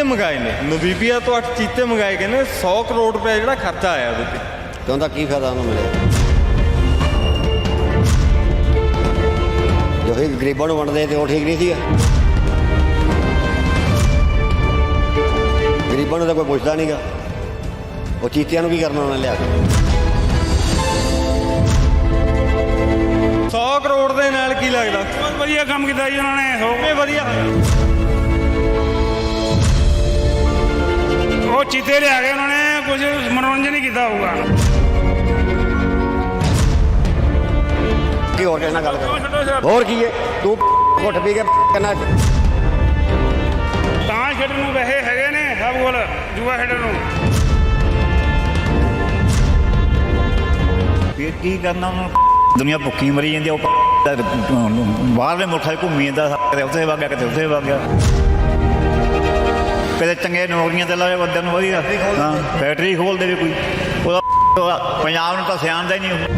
ਚੀਤੇ ਮੰਗਾਏ ਨੇ। ਨਵੀਬੀਆ ਤੋਂ 8 ਚੀਤੇ ਮੰਗਾਏ ਗਏ ਨੇ 100 ਕਰੋੜ ਰੁਪਏ ਜਿਹੜਾ ਖਰਚਾ ਆਇਆ ਉਹਦੇ ਤੇ। ਤੇ ਉਹਦਾ ਕੀ ਫਾਇਦਾ ਉਹਨੂੰ ਮਿਲਿਆ? ਜੋ ਹੀ ਗਰੀਬਾਂ ਨੂੰ ਵੰਡਦੇ ਤੇ ਉਹ ਠੀਕ ਨਹੀਂ ਸੀਗਾ। ਗਰੀਬਾਂ ਨੂੰ ਤਾਂ ਕੋਈ ਪੁੱਛਦਾ ਨਹੀਂਗਾ ਉਹ ਚੀਤਿਆਂ ਨੂੰ ਕੀ ਕਰਨਾ ਉਹਨਾਂ ਨੇ ਲਿਆ ਕੇ? 100 ਕਰੋੜ ਦੇ ਨਾਲ ਕੀ ਲੱਗਦਾ? ਬਹੁਤ ਵਧੀਆ ਕੰਮ ਕੀਤਾ ਜੀ ਉਹਨਾਂ ਨੇ ਹੋ ਇਹ ਵਧੀਆ। ਉਹ ਚੀਤੇ ਲਿਆ ਕੇ ਉਹਨਾਂ ਨੇ ਕੁਝ ਮਨੋਰੰਜਨ ਹੀ ਕੀਤਾ ਹੋਊਗਾ। ਕੀ ਹੋਰ ਕਿਸੇ ਨਾਲ ਗੱਲ ਕਰ ਹੋਰ ਕੀ ਹੈ? ਤੂੰ ਘੁੱਟ ਪੀ ਕੇ ਕੰਨਾ ਤਾਂ ਖੇਡਣ ਨੂੰ ਵੈਸੇ ਹੈਗੇ ਨੇ ਸਭ ਕੋਲ ਜੂਆ ਖੇਡਣ ਨੂੰ। ਫਿਰ ਕੀ ਕਰਨਾ ਉਹਨਾਂ ਨੂੰ? ਦੁਨੀਆ ਭੁੱਖੀ ਮਰੀ ਜਾਂਦੀ ਆ, ਉਹ ਬਾਹਰਲੇ ਮੁਲਕਾਂ 'ਚ ਘੁੰਮੀ ਜਾਂਦਾ ਕਦੇ ਉੱਥੇ ਵਗ ਗਿਆ ਕਦੇ ਉੱਥੇ ਵਗ ਗਿਆ। ਕਦੇ ਚੰਗੇ ਨੌਕਰੀਆਂ ਤੇ ਲਾਵੇ ਬੰਦੇ ਨੂੰ ਵਧੀਆ। ਹਾਂ ਫੈਕਟਰੀ ਖੋਲ ਦੇਵੇ ਕੋਈ। ਉਹਦਾ ਪੰਜਾਬ ਨੂੰ ਤਾਂ ਸਿਆਣਦਾ ਹੀ ਨਹੀਂ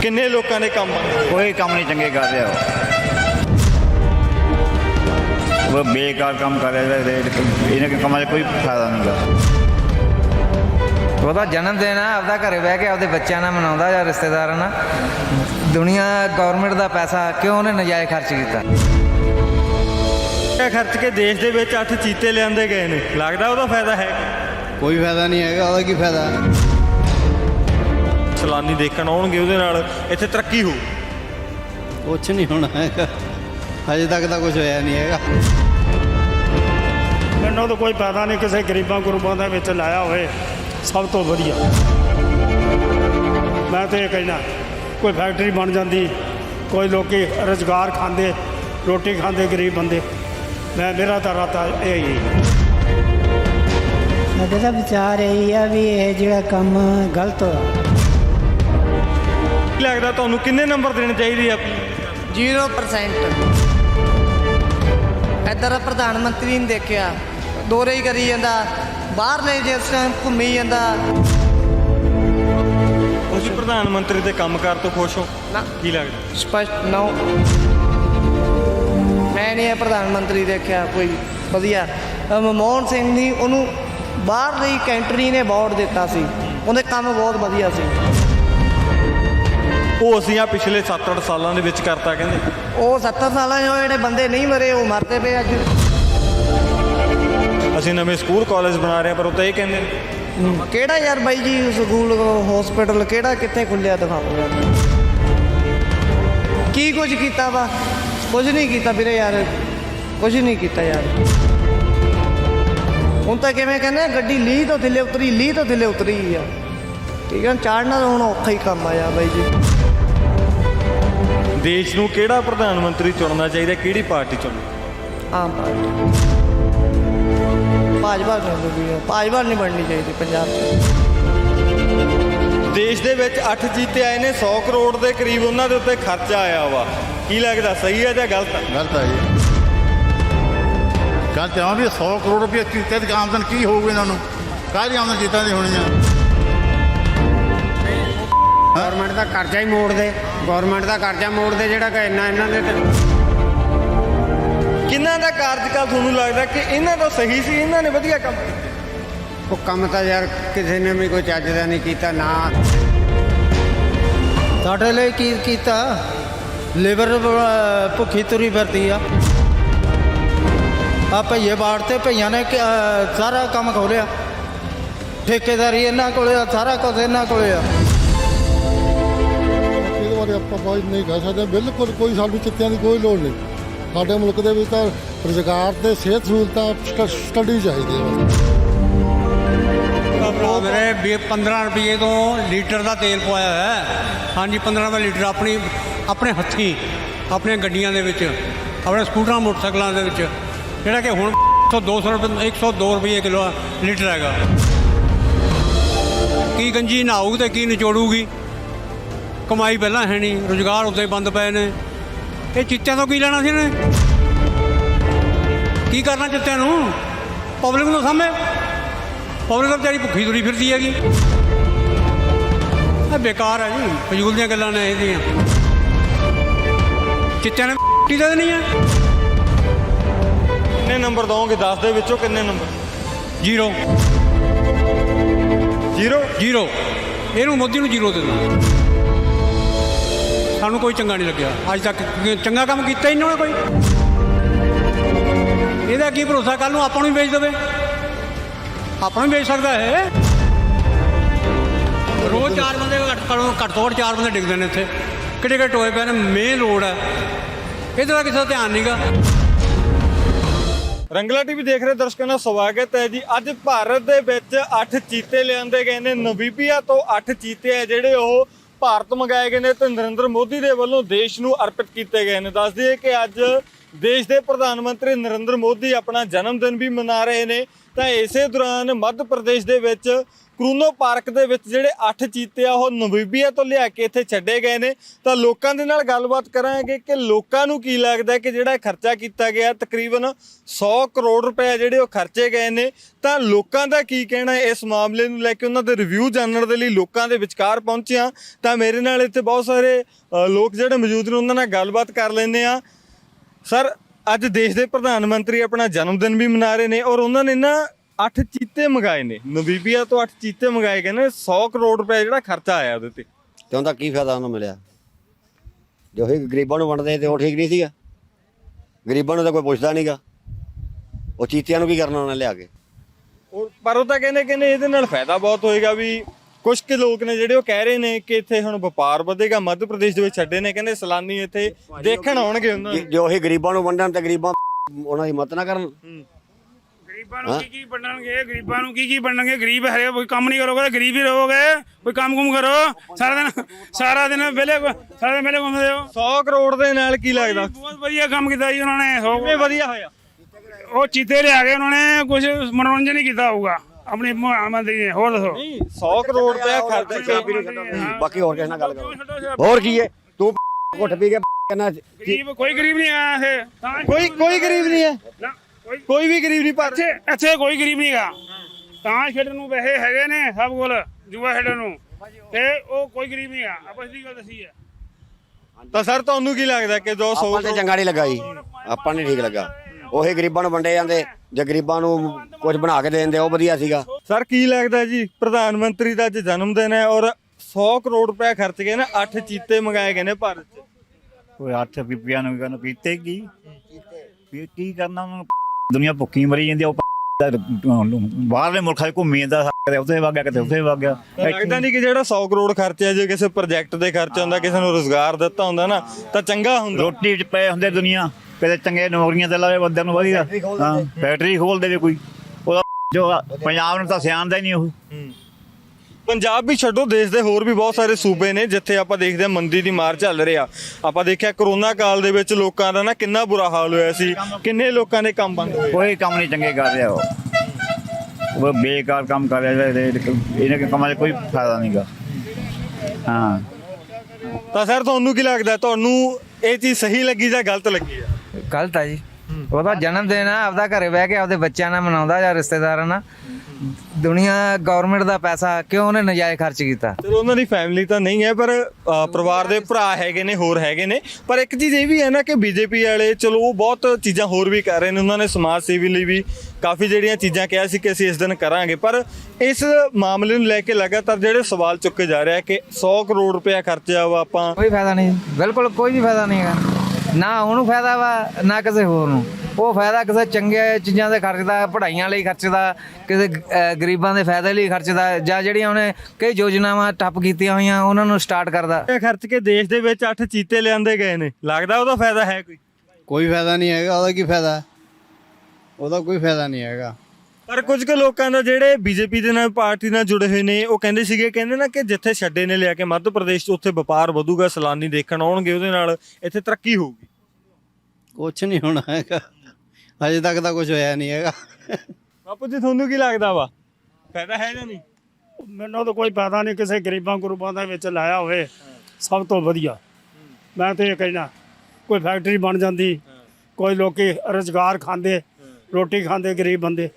ਕਿੰਨੇ ਲੋਕਾਂ ਦੇ ਕੰਮ? ਕੋਈ ਕੰਮ ਨਹੀਂ ਚੰਗੇ ਕਰ ਰਿਹਾ ਉਹ। ਬੇਕਾਰ ਕੰਮ ਕਰ ਰਿਹਾ ਹੈ ਇਹਨਾਂ ਦੇ ਕੰਮਾਂ 'ਚ ਕੋਈ ਫਾਇਦਾ ਨਹੀਂਗਾ ਉਹਦਾ ਜਨਮ ਦਿਨ ਆ ਆਪਦਾ ਘਰੇ ਬਹਿ ਕੇ ਆਪਦੇ ਬੱਚਿਆਂ ਨਾਲ ਮਨਾਉਂਦਾ ਜਾਂ ਰਿਸ਼ਤੇਦਾਰਾਂ ਨਾਲ। ਦੁਨੀਆ ਗਵਰਨਮੈਂਟ ਦਾ ਪੈਸਾ ਕਿਉਂ ਉਹਨੇ ਨਜਾਇਜ਼ ਖਰਚ ਕੀਤਾ? ਇਹ ਖਰਚ ਕੇ ਦੇਸ਼ ਦੇ ਵਿੱਚ 8 ਚੀਤੇ ਲਿਆਂਦੇ ਗਏ ਨੇ। ਲੱਗਦਾ ਉਹਦਾ ਫਾਇਦਾ ਹੈ। ਕੋਈ ਫਾਇਦਾ ਨਹੀਂ ਹੈਗਾ ਉਹਦਾ ਕੀ ਫਾਇਦਾ? ਸਲਾਨੀ ਦੇਖਣ ਆਉਣਗੇ ਉਹਦੇ ਨਾਲ ਇੱਥੇ ਤਰੱਕੀ ਹੋ। ਕੁਛ ਨਹੀਂ ਹੋਣਾ ਹੈਗਾ। ਹਜੇ ਤੱਕ ਤਾਂ ਕੁਝ ਹੋਇਆ ਨਹੀਂ ਹੈਗਾ। ਮੈਨੂੰ ਤਾਂ ਕੋਈ ਫਾਇਦਾ ਨਹੀਂ ਕਿਸੇ ਗਰੀਬਾਂ ਗੁਰੂਬਾਂ ਦੇ ਵਿੱਚ ਲਾਇਆ ਹੋਏ ਸਭ ਤੋਂ ਵਧੀਆ। ਮੈਂ ਤਾਂ ਇਹ ਕਹਿਣਾ ਕੋਈ ਫੈਕਟਰੀ ਬਣ ਜਾਂਦੀ ਕੋਈ ਲੋਕੀ ਰੁਜ਼ਗਾਰ ਖਾਂਦੇ ਰੋਟੀ ਖਾਂਦੇ ਗਰੀਬ ਬੰਦੇ। ਮੈਂ ਮੇਰਾ ਤਾਂ ਰਾਤਾ ਇਹ ਹੀ। ਹੈ। ਸਾਡੇ ਦਾ ਵਿਚਾਰ ਇਹੀ ਆ ਵੀ ਇਹ ਜਿਹੜਾ ਕੰਮ ਗਲਤ ਹੋਇਆ। ਕੀ ਲੱਗਦਾ ਤੁਹਾਨੂੰ ਕਿੰਨੇ ਨੰਬਰ ਦੇਣੇ ਚਾਹੀਦੇ ਆ? 0% ਇੱਧਰ ਪ੍ਰਧਾਨ ਮੰਤਰੀ ਨੇ ਦੇਖਿਆ ਦੋਰੇ ਹੀ ਕਰੀ ਜਾਂਦਾ ਬਾਹਰਲੇ ਜਿਸ ਟਾਈਮ ਘੁੰਮੀ ਜਾਂਦਾ। ਤੁਸੀਂ ਪ੍ਰਧਾਨ ਮੰਤਰੀ ਦੇ ਕੰਮਕਾਰ ਤੋਂ ਖੁਸ਼ ਹੋ? ਨਾ। ਕੀ ਲੱਗਦਾ? ਸਪਸ਼ਟ ਨੋ ਮੈਂ ਨਹੀਂ ਇਹ ਪ੍ਰਧਾਨ ਮੰਤਰੀ ਦੇਖਿਆ ਕੋਈ ਵਧੀਆ। ਮਨਮੋਹਨ ਸਿੰਘ ਨੇ ਉਹਨੂੰ ਬਾਹਰਲੀ ਕੰਟਰੀ ਨੇ ਅਵਾਰਡ ਦਿੱਤਾ ਸੀ। ਉਹਦੇ ਕੰਮ ਬਹੁਤ ਵਧੀਆ ਸੀ। ਉਹ ਅਸੀਂ ਆ ਪਿਛਲੇ 7-8 ਸਾਲਾਂ ਦੇ ਵਿੱਚ ਕਰਤਾ ਕਹਿੰਦੇ। ਉਹ 70 ਸਾਲਾਂ ਦੇ ਜਿਹੜੇ ਬੰਦੇ ਨਹੀਂ ਮਰੇ ਉਹ ਮਰਦੇ ਪਏ ਅੱਜ। ਅਸੀਂ ਨਵੇਂ ਸਕੂਲ ਕਾਲਜ ਬਣਾ ਰਹੇ ਪਰ ਉਹ ਤਾਂ ਇਹ ਕਹਿੰਦੇ ਨੇ। ਕਿਹੜਾ ਯਾਰ ਬਾਈ ਜੀ ਸਕੂਲ ਹਸਪੀਟਲ ਕਿਹੜਾ ਕਿੱਥੇ ਖੁੱਲਿਆ ਦਿਖਾਓ। ਯਾਰ ਕੀ ਕੁਝ ਕੀਤਾ ਵਾ? ਕੁਝ ਨਹੀਂ ਕੀਤਾ ਵੀਰੇ ਯਾਰ। ਕੁਝ ਨਹੀਂ ਕੀਤਾ ਯਾਰ। ਹੁਣ ਤਾਂ ਕਿਵੇਂ ਕਹਿੰਦੇ ਗੱਡੀ ਲੀਹ ਤੋਂ ਥੱਲੇ ਉਤਰੀ ਲੀਹ ਤੋਂ ਥੱਲੇ ਉਤਰੀ ਆ। ਠੀਕ ਹੈ ਚਾੜਨਾ ਤਾਂ ਹੁਣ ਔਖਾ ਹੀ ਕੰਮ ਆ ਯਾਰ ਬਾਈ ਜੀ। ਦੇਸ਼ ਨੂੰ ਕਿਹੜਾ ਪ੍ਰਧਾਨ ਮੰਤਰੀ ਚੁਣਨਾ ਚਾਹੀਦਾ ਕਿਹੜੀ ਪਾਰਟੀ ਚੁਣਨੀ? ਆਮ ਪਾਰਟੀ। ਭਾਜਪਾ ਨਹੀਂ ਭਾਜਪਾ ਨਹੀਂ ਬਣਨੀ ਚਾਹੀਦੀ ਪੰਜਾਬ 'ਚ। ਦੇਸ਼ ਦੇ ਵਿੱਚ 8 ਜੀਤੇ ਆਏ ਨੇ 100 ਕਰੋੜ ਦੇ ਕਰੀਬ ਉਹਨਾਂ ਦੇ ਉੱਤੇ ਖਰਚਾ ਆਇਆ ਵਾ। ਕੀ ਲੱਗਦਾ ਸਹੀ ਹੈ ਜਾਂ ਗਲਤ ਹੈ? ਗਲਤ ਹੈ ਜੀ। ਕਹਿੰਦੇ ਆ ਵੀ 100 ਕਰੋੜ ਰੁਪਏ ਕੀਤੇ ਦੀ ਆਮਦਨ ਕੀ ਹੋਊਗੀ ਇਹਨਾਂ ਨੂੰ? ਕਾਹਦੀ ਆਮਦਨ ਜੀਤਾਂ ਦੀ ਹੋਣੀ ਆ ਗਵਰਨਮੈਂਟ ਦਾ ਕਰਜ਼ਾ ਹੀ ਮੋੜ ਦੇ ਗਵਰਨਮੈਂਟ ਦਾ ਕਰਜ਼ਾ ਮੋੜ ਦੇ ਜਿਹੜਾ ਕਿ ਇੰਨਾ ਇਹਨਾਂ ਦੇ ਤੇ ਕਿੰਨਾ ਦਾ ਕਾਰਜਕਾਲ ਤੁਹਾਨੂੰ ਲੱਗਦਾ ਕਿ ਇਹਨਾਂ ਦਾ ਸਹੀ ਸੀ ਇਹਨਾਂ ਨੇ ਵਧੀਆ ਕੰਮ ਉਹ ਕੰਮ ਤਾਂ ਯਾਰ ਕਿਸੇ ਨੇ ਵੀ ਕੋਈ ਚੱਜ ਦਾ ਨਹੀਂ ਕੀਤਾ ਨਾ। ਸਾਡੇ ਲਈ ਕੀ ਕੀਤਾ? ਲੇਬਰ ਭੁੱਖੀ ਤੁਰੀ ਫਿਰਦੀ ਆ। ਆ ਭਈਏ ਬਾੜ ਤੇ ਭਈਆਂ ਨੇ ਸਾਰਾ ਕੰਮ ਖੋਲਿਆ ਠੇਕੇਦਾਰੀ ਇਹਨਾਂ ਕੋਲੇ ਆ ਸਾਰਾ ਕੁਝ ਇਹਨਾਂ ਕੋਲੇ ਆ। ਇਹਦੇ ਬਾਰੇ ਆਪਾਂ ਬਾਅਦ ਨਹੀਂ ਕਹਿ ਸਕਦੇ। ਬਿਲਕੁਲ ਕੋਈ ਸਾਨੂੰ ਚਿੱਤਿਆਂ ਦੀ ਕੋਈ ਲੋੜ ਨਹੀਂ। ਸਾਡੇ ਮੁਲਕ ਦੇ ਵਿੱਚ ਤਾਂ ਰੁਜ਼ਗਾਰ ਤੇ ਸਿਹਤ ਸਹੂਲਤਾਂ ਸਟ- ਸਟੱਡੀ ਚਾਹੀਦੀ ਹੈ ਮੇਰੇ ਵੀ 15 ਰੁਪਏ ਤੋਂ ਲੀਟਰ ਦਾ ਤੇਲ ਪਵਾਇਆ ਹੋਇਆ ਹੈ। ਹਾਂਜੀ 15 ਰੁਪਏ ਲੀਟਰ। ਆਪਣੀ ਆਪਣੇ ਹੱਥੀਂ ਆਪਣੀਆਂ ਗੱਡੀਆਂ ਦੇ ਵਿੱਚ, ਆਪਣੇ ਸਕੂਟਰਾਂ, ਮੋਟਰਸਾਈਕਲਾਂ ਦੇ ਵਿੱਚ, ਜਿਹੜਾ ਕਿ ਹੁਣ 100 200 ਰੁਪਏ 102 ਰੁਪਏ ਕਿਲੋ ਲੀਟਰ ਹੈਗਾ। ਕੀ ਗੰਜੀ ਨਹਾਊ ਤੇ ਕੀ ਨਿਚੋੜੂਗੀ? ਕਮਾਈ ਪਹਿਲਾਂ ਹੈ ਨਹੀਂ, ਰੁਜ਼ਗਾਰ ਉੱਤੇ ਬੰਦ ਪਏ ਨੇ। ਇਹ ਚਿੱਤਿਆਂ ਤੋਂ ਕੀ ਲੈਣਾ ਸੀ ਇਹਨੇ? ਕੀ ਕਰਨਾ ਚਿੱਤਿਆਂ ਨੂੰ? ਪਬਲਿਕ ਨੂੰ ਸਾਹਮਣੇ? ਪਬਲਿਕ ਤਾਂ ਵਿਚਾਰੀ ਭੁੱਖੀ ਤੁਰੀ ਫਿਰਦੀ ਹੈਗੀ। ਇਹ ਬੇਕਾਰ ਹੈ ਜੀ, ਫਜ਼ੂਲ ਦੀਆਂ ਗੱਲਾਂ ਨੇ ਇਹਦੀਆਂ। ਚਿੱਤਿਆਂ ਨੇ ਟੀ ਦੇ ਨਹੀਂ ਹੈ ਨੰਬਰ ਦਵੋਗੇ? 10 ਦੇ ਵਿੱਚੋਂ ਕਿੰਨੇ ਨੰਬਰ? ਜ਼ੀਰੋ। ਜ਼ੀਰੋ? ਜ਼ੀਰੋ। ਇਹਨੂੰ ਮੋਦੀ ਨੂੰ ਜ਼ੀਰੋ ਦੇ ਦੇਣਾ ਸਾਨੂੰ ਕੋਈ ਚੰਗਾ ਨਹੀਂ ਲੱਗਿਆ। ਅੱਜ ਤੱਕ ਚੰਗਾ ਕੰਮ ਕੀਤਾ ਹੀ ਨਹੀਂ ਉਹਨੇ ਕੋਈ। ਇਹਦਾ ਕੀ ਭਰੋਸਾ? ਕੱਲ ਨੂੰ ਆਪਾਂ ਨੂੰ ਹੀ ਵੇਚ ਦੇਵੇ। ਆਪਾਂ ਨੂੰ ਹੀ ਵੇਚ ਸਕਦਾ ਹੈ ਰੋਜ਼ ਚਾਰ ਬੰਦੇ ਘੱਟ ਘੱਟੋ ਘੱਟ ਤੋਂ ਘੱਟ ਚਾਰ ਬੰਦੇ ਡਿੱਗਦੇ ਨੇ ਇੱਥੇ। ਕਿਹੜੇ ਕਿਹੜੇ ਟੋਏ ਪਏ ਨੇ ਮੇਨ ਰੋਡ ਹੈ ਇਹਦੇ ਦਾ ਕਿਸੇ ਧਿਆਨ ਨਹੀਂਗਾ ਰੰਗਲਾ ਟੀਵੀ ਦੇਖ ਰਹੇ ਦਰਸ਼ਕਾਂ ਦਾ ਸਵਾਗਤ ਹੈ ਜੀ। ਅੱਜ ਭਾਰਤ ਦੇ ਵਿੱਚ 8 ਚੀਤੇ ਲਿਆਂਦੇ ਗਏ ਨੇ। ਨਵੀਬੀਆ ਤੋਂ 8 ਚੀਤੇ ਆ ਜਿਹੜੇ ਉਹ ਭਾਰਤ ਮੰਗਾਏ ਗਏ ਨੇ ਤੇ ਨਰਿੰਦਰ ਮੋਦੀ ਦੇ ਵੱਲੋਂ ਦੇਸ਼ ਨੂੰ ਅਰਪਿਤ ਕੀਤੇ ਗਏ ਨੇ। ਦੱਸ ਦਈਏ ਕਿ ਅੱਜ ਦੇਸ਼ ਦੇ ਪ੍ਰਧਾਨ ਮੰਤਰੀ ਨਰਿੰਦਰ ਮੋਦੀ ਆਪਣਾ ਜਨਮ ਦਿਨ ਵੀ ਮਨਾ ਰਹੇ ਨੇ। ਤਾਂ ਇਸੇ ਦੌਰਾਨ ਮੱਧ ਪ੍ਰਦੇਸ਼ ਦੇ ਵਿੱਚ ਕਰੂਨੋ ਪਾਰਕ ਦੇ ਵਿੱਚ ਜਿਹੜੇ 8 ਚੀਤੇ ਆ, ਉਹ ਨਵੀਬੀਆ ਤੋਂ ਲਿਆ ਕੇ ਇੱਥੇ ਛੱਡੇ ਗਏ ਨੇ। ਤਾਂ ਲੋਕਾਂ ਦੇ ਨਾਲ ਗੱਲਬਾਤ ਕਰਾਂਗੇ ਕਿ ਲੋਕਾਂ ਨੂੰ ਕੀ ਲੱਗਦਾ ਕਿ ਜਿਹੜਾ ਖਰਚਾ ਕੀਤਾ ਗਿਆ, ਤਕਰੀਬਨ 100 ਕਰੋੜ ਰੁਪਏ ਜਿਹੜੇ ਉਹ ਖਰਚੇ ਗਏ ਨੇ। ਤਾਂ ਲੋਕਾਂ ਦਾ ਕੀ ਕਹਿਣਾ ਹੈ ਇਸ ਮਾਮਲੇ ਨੂੰ ਲੈ ਕੇ? ਉਹਨਾਂ ਦੇ ਰਿਵਿਊ ਜਾਣਨ ਦੇ ਲਈ ਲੋਕਾਂ ਦੇ ਵਿਚਕਾਰ ਪਹੁੰਚਿਆ ਤਾਂ ਮੇਰੇ ਨਾਲ ਇੱਥੇ ਬਹੁਤ ਸਾਰੇ ਲੋਕ ਜਿਹੜੇ ਮੌਜੂਦ ਨੇ, ਉਹਨਾਂ ਨਾਲ ਗੱਲਬਾਤ ਕਰ ਲੈਂਦੇ ਆ ਸਰ, ਅੱਜ ਦੇਸ਼ ਦੇ ਪ੍ਰਧਾਨ ਮੰਤਰੀ ਆਪਣਾ ਜਨਮ ਦਿਨ ਵੀ ਮਨਾ ਰਹੇ ਨੇ ਔਰ ਉਹਨਾਂ ਨੇ ਨਾ 8 ਚੀਤੇ ਮੰਗਾਏ ਨੇ। ਨਵੀਬੀਆ ਤੋਂ 8 ਚੀਤੇ ਮੰਗਾਏ ਗਏ ਨੇ। 100 ਕਰੋੜ ਰੁਪਏ ਜਿਹੜਾ ਖਰਚਾ ਆਇਆ ਉਹਦੇ ਤੇ। ਤੇ ਉਹਦਾ ਕੀ ਫਾਇਦਾ ਉਹਨੂੰ ਮਿਲਿਆ? ਜੋ ਇਹ ਗਰੀਬਾਂ ਨੂੰ ਵੰਡਦੇ ਤੇ ਉਹ ਠੀਕ ਨਹੀਂ ਸੀਗਾ। ਗਰੀਬਾਂ ਨੂੰ ਤਾਂ ਕੋਈ ਪੁੱਛਦਾ ਨਹੀਂਗਾ ਉਹ ਚੀਤਿਆਂ ਨੂੰ ਕੀ ਕਰਨਾ ਉਹਨਾਂ ਲਿਆ ਕੇ? ਉਹ ਪਰ ਉਹ ਤਾਂ ਕਹਿੰਦੇ ਕਹਿੰਦੇ ਇਹਦੇ ਨਾਲ ਫਾਇਦਾ ਬਹੁਤ ਹੋਏਗਾ ਵੀ ਕੁਝ ਕੁ ਲੋਕ ਨੇ ਜਿਹੜੇ ਉਹ ਕਹਿ ਰਹੇ ਨੇ ਕਿ ਇੱਥੇ ਹੁਣ ਵਪਾਰ ਵਧੇਗਾ ਮੱਧ ਪ੍ਰਦੇਸ਼ ਦੇ ਵਿੱਚ ਛੱਡੇ ਨੇ। ਕਹਿੰਦੇ ਸਲਾਨੀ ਇੱਥੇ ਦੇਖਣ ਆਉਣਗੇ ਉਹਨਾਂ ਨੂੰ। ਜੋ ਇਹ ਗਰੀਬਾਂ ਨੂੰ ਵੰਡਣ ਤੇ ਗਰੀਬਾਂ ਉਹਨਾਂ ਦੀ ਮਦਦ ਨਾ ਕਰਨ। ਗਰੀਬਾਂ ਨੂੰ ਕੀ ਕੀ ਵੰਡਣਗੇ ਗਰੀਬਾਂ ਨੂੰ ਕੀ ਕੀ ਵੰਡਣਗੇ ਗਰੀਬ ਹਰੇ ਕੋਈ ਕੰਮ ਨਹੀਂ ਕਰੋਗੇ ਤਾਂ ਗਰੀਬ ਹੀ ਰਹੋਗੇ। ਕੋਈ ਕੰਮ ਕੁਮ ਕਰੋ। ਸਾਰਾ ਦਿਨ ਸਾਰਾ ਦਿਨ ਵਿਹਲੇ ਸਾਰਾ ਦਿਨ ਵਿਹਲੇ ਘੁੰਮਦੇ ਹੋ। 100 ਕਰੋੜ ਦੇ ਨਾਲ ਕੀ ਲੱਗਦਾ? ਬਹੁਤ ਵਧੀਆ ਕੰਮ ਕੀਤਾ ਜੀ ਉਹਨਾਂ ਨੇ ਕਿਵੇਂ ਵਧੀਆ ਹੋਇਆ? ਉਹ ਚੀਤੇ ਲਿਆ ਕੇ ਉਹਨਾਂ ਨੇ ਕੁਝ ਮਨੋਰੰਜਨ ਹੀ ਕੀਤਾ ਹੋਊਗਾ। ਆਪਣੀ ਮੰਤਰੀ ਨੇ ਹੋਰ ਦੱਸੋ। ਨਹੀਂ 100 ਕਰੋੜ ਰੁਪਏ ਖਰਚ ਬਾਕੀ ਹੋਰ ਕਿਸੇ ਨਾਲ ਗੱਲ ਕਰੋ। ਹੋਰ ਕੀ ਹੈ? ਤੂੰ ਘੁੱਟ ਪੀ ਕੇ ਕਹਿੰਦਾ ਗਰੀਬ ਕੋਈ ਗਰੀਬ ਨਹੀਂ ਆਇਆ ਇਹ ਤਾਂ ਕੋਈ ਕੋਈ ਗਰੀਬ ਨਹੀਂ ਹੈ। ਨਾ, ਕੋਈ ਵੀ ਗਰੀਬ ਨਹੀਂ ਪਰ ਇੱਥੇ ਇੱਥੇ ਕੋਈ ਗਰੀਬ ਨਹੀਂਗਾ ਤਾਂ ਖੇਡਣ ਨੂੰ ਪੈਸੇ ਹੈਗੇ ਨੇ ਸਭ ਕੋਲ ਜੂਆ ਖੇਡਣ ਨੂੰ। ਤੇ ਉਹ ਕੋਈ ਗਰੀਬ ਨਹੀਂ ਆ ਆਪਾਂ ਸਿੱਧੀ ਗੱਲ ਦੱਸੀ ਹੈ। ਤਾਂ ਸਰ ਤੁਹਾਨੂੰ ਕੀ ਲੱਗਦਾ ਕਿ ਜੋ 100 ਆਪਾਂ ਤੇ ਚੰਗਾ ਨਹੀਂ ਲੱਗਾ ਜੀ। ਆਪਾਂ ਨਹੀਂ ਠੀਕ ਲੱਗਾ। ਉਹੀ ਗਰੀਬਾਂ ਨੂੰ ਵੰਡੇ ਜਾਂਦੇ। ਜੇ ਗਰੀਬਾਂ ਨੂੰ ਕੁਝ ਬਣਾ ਕੇ ਦੇ ਦਿੰਦੇ ਉਹ ਵਧੀਆ ਸੀਗਾ। ਸਰ ਕੀ ਲੱਗਦਾ ਜੀ? ਪ੍ਰਧਾਨ ਮੰਤਰੀ ਦਾ ਅੱਜ ਜਨਮ ਦਿਨ ਹੈ ਔਰ 100 ਕਰੋੜ ਰੁਪਏ ਖਰਚ ਗਏ ਨੇ 8 ਚੀਤੇ ਮੰਗਾਏ ਗਏ ਨੇ ਭਾਰਤ 'ਚ। ਕੋਈ ਹੱਥ ਪੀਪਿਆਂ ਨੂੰ ਕਰਨ ਪੀਤੇ ਕੀ? ਕੀ ਕਰਨਾ ਉਹਨਾਂ ਨੂੰ? ਦੁਨੀਆ ਭੁੱਖੀ ਮਰੀ ਜਾਂਦੀ ਆ, ਉਹ ਬਾਹਰਲੇ ਮੁਲਕਾਂ 'ਚ ਘੁੰਮੀ ਜਾਂਦਾ ਕਦੇ ਉੱਥੇ ਵਗ ਗਿਆ ਕਿਤੇ ਉੱਥੇ ਵਗ ਗਿਆ। ਲੱਗਦਾ ਨਹੀਂ ਕਿ ਜਿਹੜਾ 100 ਕਰੋੜ ਖਰਚਿਆ ਜੇ ਕਿਸੇ ਪ੍ਰੋਜੈਕਟ ਦੇ ਖਰਚ ਹੁੰਦਾ ਕਿਸੇ ਨੂੰ ਰੋਜ਼ਗਾਰ ਦਿੱਤਾ ਹੁੰਦਾ ਨਾ ਤਾਂ ਚੰਗਾ ਹੁੰਦਾ। ਰੋਟੀ 'ਚ ਪਏ ਹੁੰਦੇ ਦੁਨੀਆ ਕਿਤੇ ਚੰਗੇ ਨੌਕਰੀਆਂ ਤੇ ਲਾਵੇ ਬੰਦਿਆਂ ਨੂੰ ਵਧੀਆ। ਹਾਂ ਫੈਕਟਰੀ ਖੋਲ ਦੇਵੇ ਕੋਈ। ਉਹਦਾ ਜੋ ਪੰਜਾਬ ਨੂੰ ਤਾਂ ਸਿਆਣਦਾ ਹੀ ਨਹੀਂ ਉਹ। ਪੰਜਾਬ ਵੀ ਛੱਡੋ ਦੇਸ਼ ਦੇ ਹੋਰ ਵੀ ਬਹੁਤ ਸਾਰੇ ਸੂਬੇ ਨੇ ਜਿੱਥੇ ਆਪਾਂ ਦੇਖਦੇ ਹਾਂ ਮੰਦੀ ਦੀ ਮਾਰ ਚੱਲ ਰਿਹਾ। ਆਪਾਂ ਦੇਖਿਆ ਕਰੋਨਾ ਕਾਲ ਦੇ ਵਿੱਚ ਲੋਕਾਂ ਦਾ ਨਾ ਕਿੰਨਾ ਬੁਰਾ ਹਾਲ ਹੋਇਆ ਸੀ। ਕਿੰਨੇ ਲੋਕਾਂ ਦੇ ਕੰਮ ਬੰਦ ਹੋਏ? ਕੋਈ ਕੰਮ ਨਹੀਂ ਚੰਗੇ ਕਰ ਰਿਹਾ ਉਹ। ਉਹ ਬੇਕਾਰ ਕੰਮ ਕਰ ਰਿਹਾ ਇਹਨਾਂ ਦੇ ਕੰਮਾਂ 'ਚ ਕੋਈ ਫਾਇਦਾ ਨਹੀਂਗਾ ਹਾਂ। ਤਾਂ ਸਰ ਤੁਹਾਨੂੰ ਕੀ ਲੱਗਦਾ ਤੁਹਾਨੂੰ ਇਹ ਚੀਜ਼ ਸਹੀ ਲੱਗੀ ਜਾਂ ਗਲਤ ਲੱਗੀ ਆ? ਗਲਤ ਆ ਜੀ। ਉਹਦਾ ਜਨਮ ਦਿਨ ਆ ਆਪਦਾ ਘਰੇ ਬਹਿ ਕੇ ਆਪਦੇ ਬੱਚਿਆਂ ਨਾਲ ਮਨਾਉਂਦਾ ਜਾਂ ਰਿਸ਼ਤੇਦਾਰਾਂ ਨਾਲ। ਦੁਨੀਆ ਗਵਰਨਮੈਂਟ ਦਾ ਪੈਸਾ ਕਿਉਂ ਉਹਨੇ ਨਜਾਇਜ਼ ਖਰਚ ਕੀਤਾ? ਚਲੋ ਉਹਨਾਂ ਦੀ ਫੈਮਿਲੀ ਤਾਂ ਨਹੀਂ ਹੈ ਪਰ ਅ, ਪਰਿਵਾਰ ਦੇ ਭਰਾ ਹੈਗੇ ਨੇ ਹੋਰ ਹੈਗੇ ਨੇ। ਪਰ ਇੱਕ ਚੀਜ਼ ਇਹ ਵੀ ਹੈ ਨਾ ਕਿ ਬੀਜੇਪੀ ਵਾਲੇ ਚਲੋ ਉਹ ਬਹੁਤ ਚੀਜ਼ਾਂ ਹੋਰ ਵੀ ਕਰ ਰਹੇ ਨੇ। ਉਹਨਾਂ ਨੇ ਸਮਾਜ ਸੇਵੀ ਲਈ ਵੀ ਕਾਫੀ ਜਿਹੜੀਆਂ ਚੀਜ਼ਾਂ ਕਿਹਾ ਸੀ ਕਿ ਅਸੀਂ ਇਸ ਦਿਨ ਕਰਾਂਗੇ। ਪਰ ਇਸ ਮਾਮਲੇ ਨੂੰ ਲੈ ਕੇ ਲਗਾਤਾਰ ਜਿਹੜੇ ਸਵਾਲ ਚੁੱਕੇ ਜਾ ਰਹੇ ਆ ਕਿ 100 ਕਰੋੜ ਰੁਪਇਆ ਖਰਚਿਆ ਵਾ ਆਪਾਂ। ਕੋਈ ਫਾਇਦਾ ਨਹੀਂ ਬਿਲਕੁਲ ਕੋਈ ਵੀ ਫਾਇਦਾ ਨਹੀਂ ਹੈਗਾ। ਨਾ ਉਹਨੂੰ ਫਾਇਦਾ ਵਾ ਨਾ ਕਿਸੇ ਹੋਰ ਨੂੰ। ਉਹ ਫਾਇਦਾ ਕਿਸੇ ਚੰਗੇ ਚੀਜ਼ਾਂ ਦੇ ਖਰਚਦਾ ਪੜ੍ਹਾਈਆਂ ਲਈ ਖਰਚਦਾ ਕਿਸੇ ਗਰੀਬਾਂ ਦੇ ਫਾਇਦੇ ਲਈ ਖਰਚਦਾ ਜਾਂ ਜਿਹੜੀਆਂ ਉਹਨੇ ਕਈ ਯੋਜਨਾਵਾਂ ਟੱਪ ਕੀਤੀਆਂ ਹੋਈਆਂ ਉਹਨਾਂ ਨੂੰ ਸਟਾਰਟ ਕਰਦਾ। ਇਹ ਖਰਚ ਕੇ ਦੇਸ਼ ਦੇ ਵਿੱਚ 8 ਚੀਤੇ ਲਿਆਂਦੇ ਗਏ ਨੇ। ਲੱਗਦਾ ਉਹਦਾ ਫਾਇਦਾ ਹੈ ਕੋਈ? ਕੋਈ ਫਾਇਦਾ ਨਹੀਂ ਹੈਗਾ ਉਹਦਾ ਕੀ ਫਾਇਦਾ? ਉਹਦਾ ਕੋਈ ਫਾਇਦਾ ਨਹੀਂ ਹੈਗਾ। ਪਰ ਕੁਝ ਕੁ ਲੋਕਾਂ ਦਾ ਜਿਹੜੇ ਬੀਜੇਪੀ ਦੇ ਨਾਲ ਪਾਰਟੀ ਨਾਲ ਜੁੜੇ ਹੋਏ ਨੇ ਉਹ ਕਹਿੰਦੇ ਸੀਗੇ ਕਹਿੰਦੇ ਨਾ ਕਿ ਜਿੱਥੇ ਛੱਡੇ ਨੇ ਲਿਆ ਕੇ ਮੱਧ ਪ੍ਰਦੇਸ਼ 'ਚ ਉੱਥੇ ਵਪਾਰ ਵਧੂਗਾ ਸਲਾਨੀ ਦੇਖਣ ਆਉਣਗੇ ਉਹਦੇ ਨਾਲ ਇੱਥੇ ਤਰੱਕੀ ਹੋਊਗੀ। ਕੁਛ ਨਹੀਂ ਹੋਣਾ ਹੈਗਾ। ਅਜੇ ਤੱਕ ਤਾਂ ਕੁਝ ਹੋਇਆ ਨਹੀਂ ਹੈਗਾ। ਬਾਪੂ ਜੀ ਤੁਹਾਨੂੰ ਕੀ ਲੱਗਦਾ ਵਾ? ਫਾਇਦਾ ਹੈ ਜਾਂ ਨਹੀਂ? ਮੈਨੂੰ ਤਾਂ ਕੋਈ ਪਤਾ ਨਹੀਂ ਕਿਸੇ ਗਰੀਬਾਂ ਗਰੂਬਾਂ ਦੇ ਵਿੱਚ ਲਾਇਆ ਹੋਵੇ। ਸਭ ਤੋਂ ਵਧੀਆ। ਮੈਂ ਤੇ ਇਹ ਕਹਿਣਾ ਕੋਈ ਫੈਕਟਰੀ ਬਣ ਜਾਂਦੀ ਕੋਈ ਲੋਕੀ ਰੁਜ਼ਗਾਰ ਖਾਂਦੇ ਰੋਟੀ ਖਾਂਦੇ ਗਰੀਬ ਬੰਦੇ।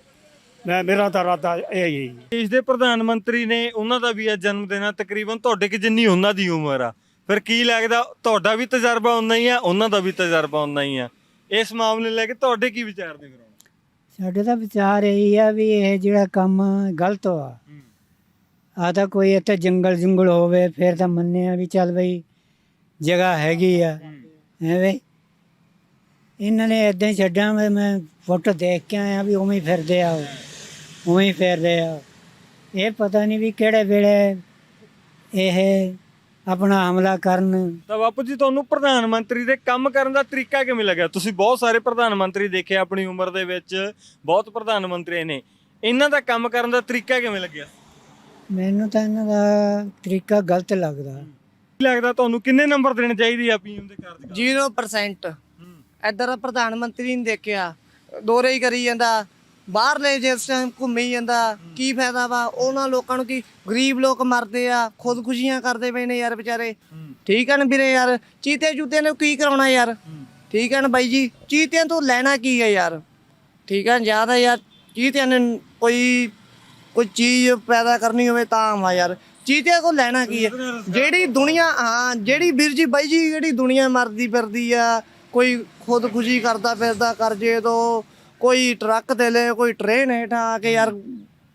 ਮੈਂ ਮੇਰਾ ਤਾਂ ਇਰਾਦਾ ਇਹ ਹੀ ਹੈ ਦੇਸ਼ ਦੇ ਪ੍ਰਧਾਨ ਮੰਤਰੀ ਨੇ ਉਹਨਾਂ ਦਾ ਵੀ ਅੱਜ ਜਨਮ ਦਿਨ ਆ। ਤਕਰੀਬਨ ਤੁਹਾਡੇ ਕਿ ਜਿੰਨੀ ਉਹਨਾਂ ਦੀ ਉਮਰ ਆ। ਫਿਰ ਕੀ ਲੱਗਦਾ ਤੁਹਾਡਾ ਵੀ ਤਜਰਬਾ ਉਨਾ ਹੀ ਆ ਉਹਨਾਂ ਦਾ ਵੀ ਤਜਰਬਾ ਉਨਾ ਹੀ ਆ। ਇਸ ਮਾਮਲੇ ਲੈ ਕੇ ਤੁਹਾਡੇ ਕੀ ਵਿਚਾਰ ਨੇ ਫਿਰ? ਸਾਡੇ ਦਾ ਵਿਚਾਰ ਇਹੀ ਆ ਵੀ ਇਹ ਜਿਹੜਾ ਕੰਮ ਗਲਤ ਆ ਆ ਤਾਂ ਕੋਈ ਇੱਥੇ ਜੰਗਲ ਜੰਗਲ ਹੋਵੇ ਫਿਰ ਤਾਂ ਮੰਨਿਆ ਵੀ ਚੱਲ ਬਈ ਜਗ੍ਹਾ ਹੈਗੀ ਆ। ਐਵੇਂ ਇਹਨਾਂ ਨੇ ਇਦਾਂ ਹੀ ਛੱਡਿਆ ਮੈਂ- ਮੈਂ ਫੋਟੋ ਦੇਖ ਕੇ ਆਇਆ ਵੀ ਉਵੇਂ ਹੀ ਫਿਰਦੇ ਆ ਉਹ। ਉਵੇਂ ਹੀ ਫਿਰਦੇ ਆ। ਇਹ ਪਤਾ ਨਹੀਂ ਵੀ ਕਿਹੜੇ ਵੇਲੇ ਇਹ ਆਪਣਾ ਹਮਲਾ ਕਰਨ। ਤਾਂ ਬਾਪੂ ਜੀ ਤੁਹਾਨੂੰ ਪ੍ਰਧਾਨ ਮੰਤਰੀ ਦੇ ਕੰਮ ਕਰਨ ਦਾ ਤਰੀਕਾ ਕਿਵੇਂ ਲੱਗਿਆ? ਤੁਸੀਂ ਬਹੁਤ ਸਾਰੇ ਪ੍ਰਧਾਨ ਮੰਤਰੀ ਦੇਖੇ ਆਪਣੀ ਉਮਰ ਦੇ ਵਿੱਚ ਬਹੁਤ ਪ੍ਰਧਾਨ ਮੰਤਰੀ ਨੇ। ਇਹਨਾਂ ਦਾ ਕੰਮ ਕਰਨ ਦਾ ਤਰੀਕਾ ਕਿਵੇਂ ਲੱਗਿਆ? ਮੈਨੂੰ ਤਾਂ ਇਹਨਾਂ ਦਾ ਤਰੀਕਾ ਗਲਤ ਲੱਗਦਾ। ਕੀ ਲੱਗਦਾ ਤੁਹਾਨੂੰ? ਕਿੰਨੇ ਨੰਬਰ ਦੇਣੇ ਚਾਹੀਦੇ ਆ ਪੀਐਮ ਦੇ ਕਾਰਜਕਾਲ 0% ਇੱਧਰ ਪ੍ਰਧਾਨ ਮੰਤਰੀ ਨੇ ਦੇਖਿਆ ਦੋਰੇ ਹੀ ਕਰੀ ਜਾਂਦਾ। ਬਾਹਰਲੇ ਜਿਸ ਟਾਈਮ ਘੁੰਮੀ ਜਾਂਦਾ, ਕੀ ਫਾਇਦਾ ਵਾ? ਉਹਨਾਂ ਲੋਕਾਂ ਨੂੰ ਕੀ? ਗਰੀਬ ਲੋਕ ਮਰਦੇ ਆ, ਖੁਦਕੁਸ਼ੀਆਂ ਕਰਦੇ ਪਏ ਨੇ ਯਾਰ ਵਿਚਾਰੇ। ਠੀਕ ਹੈ ਨਾ ਵੀਰੇ ਯਾਰ? ਚੀਤੇ ਜੂਤੇ ਨੇ ਕੀ ਕਰਾਉਣਾ ਯਾਰ? ਠੀਕ ਹੈ ਨਾ ਬਾਈ ਜੀ? ਚੀਤਿਆਂ ਤੋਂ ਲੈਣਾ ਕੀ ਹੈ ਯਾਰ? ਠੀਕ ਹੈ ਜ਼ਿਆਦਾ ਯਾਰ ਚੀਤਿਆਂ ਨੇ ਕੋਈ ਕੋਈ ਚੀਜ਼ ਪੈਦਾ ਕਰਨੀ ਹੋਵੇ ਤਾਂ ਵਾ ਯਾਰ। ਚੀਤਿਆਂ ਕੋ ਲੈਣਾ ਕੀ ਹੈ ਜਿਹੜੀ ਦੁਨੀਆ, ਹਾਂ, ਜਿਹੜੀ ਵੀਰ ਜੀ, ਬਾਈ ਜੀ, ਜਿਹੜੀ ਦੁਨੀਆ ਮਰਦੀ ਫਿਰਦੀ ਆ, ਕੋਈ ਖੁਦਕੁਸ਼ੀ ਕਰਦਾ ਫਿਰਦਾ, ਕਰਜੇ ਤੋਂ ਕੋਈ ਟਰੱਕ ਤੇ ਲੈ ਕੋਈ ਟ੍ਰੇਨ ਹੇਠਾਂ ਆ ਕੇ ਯਾਰ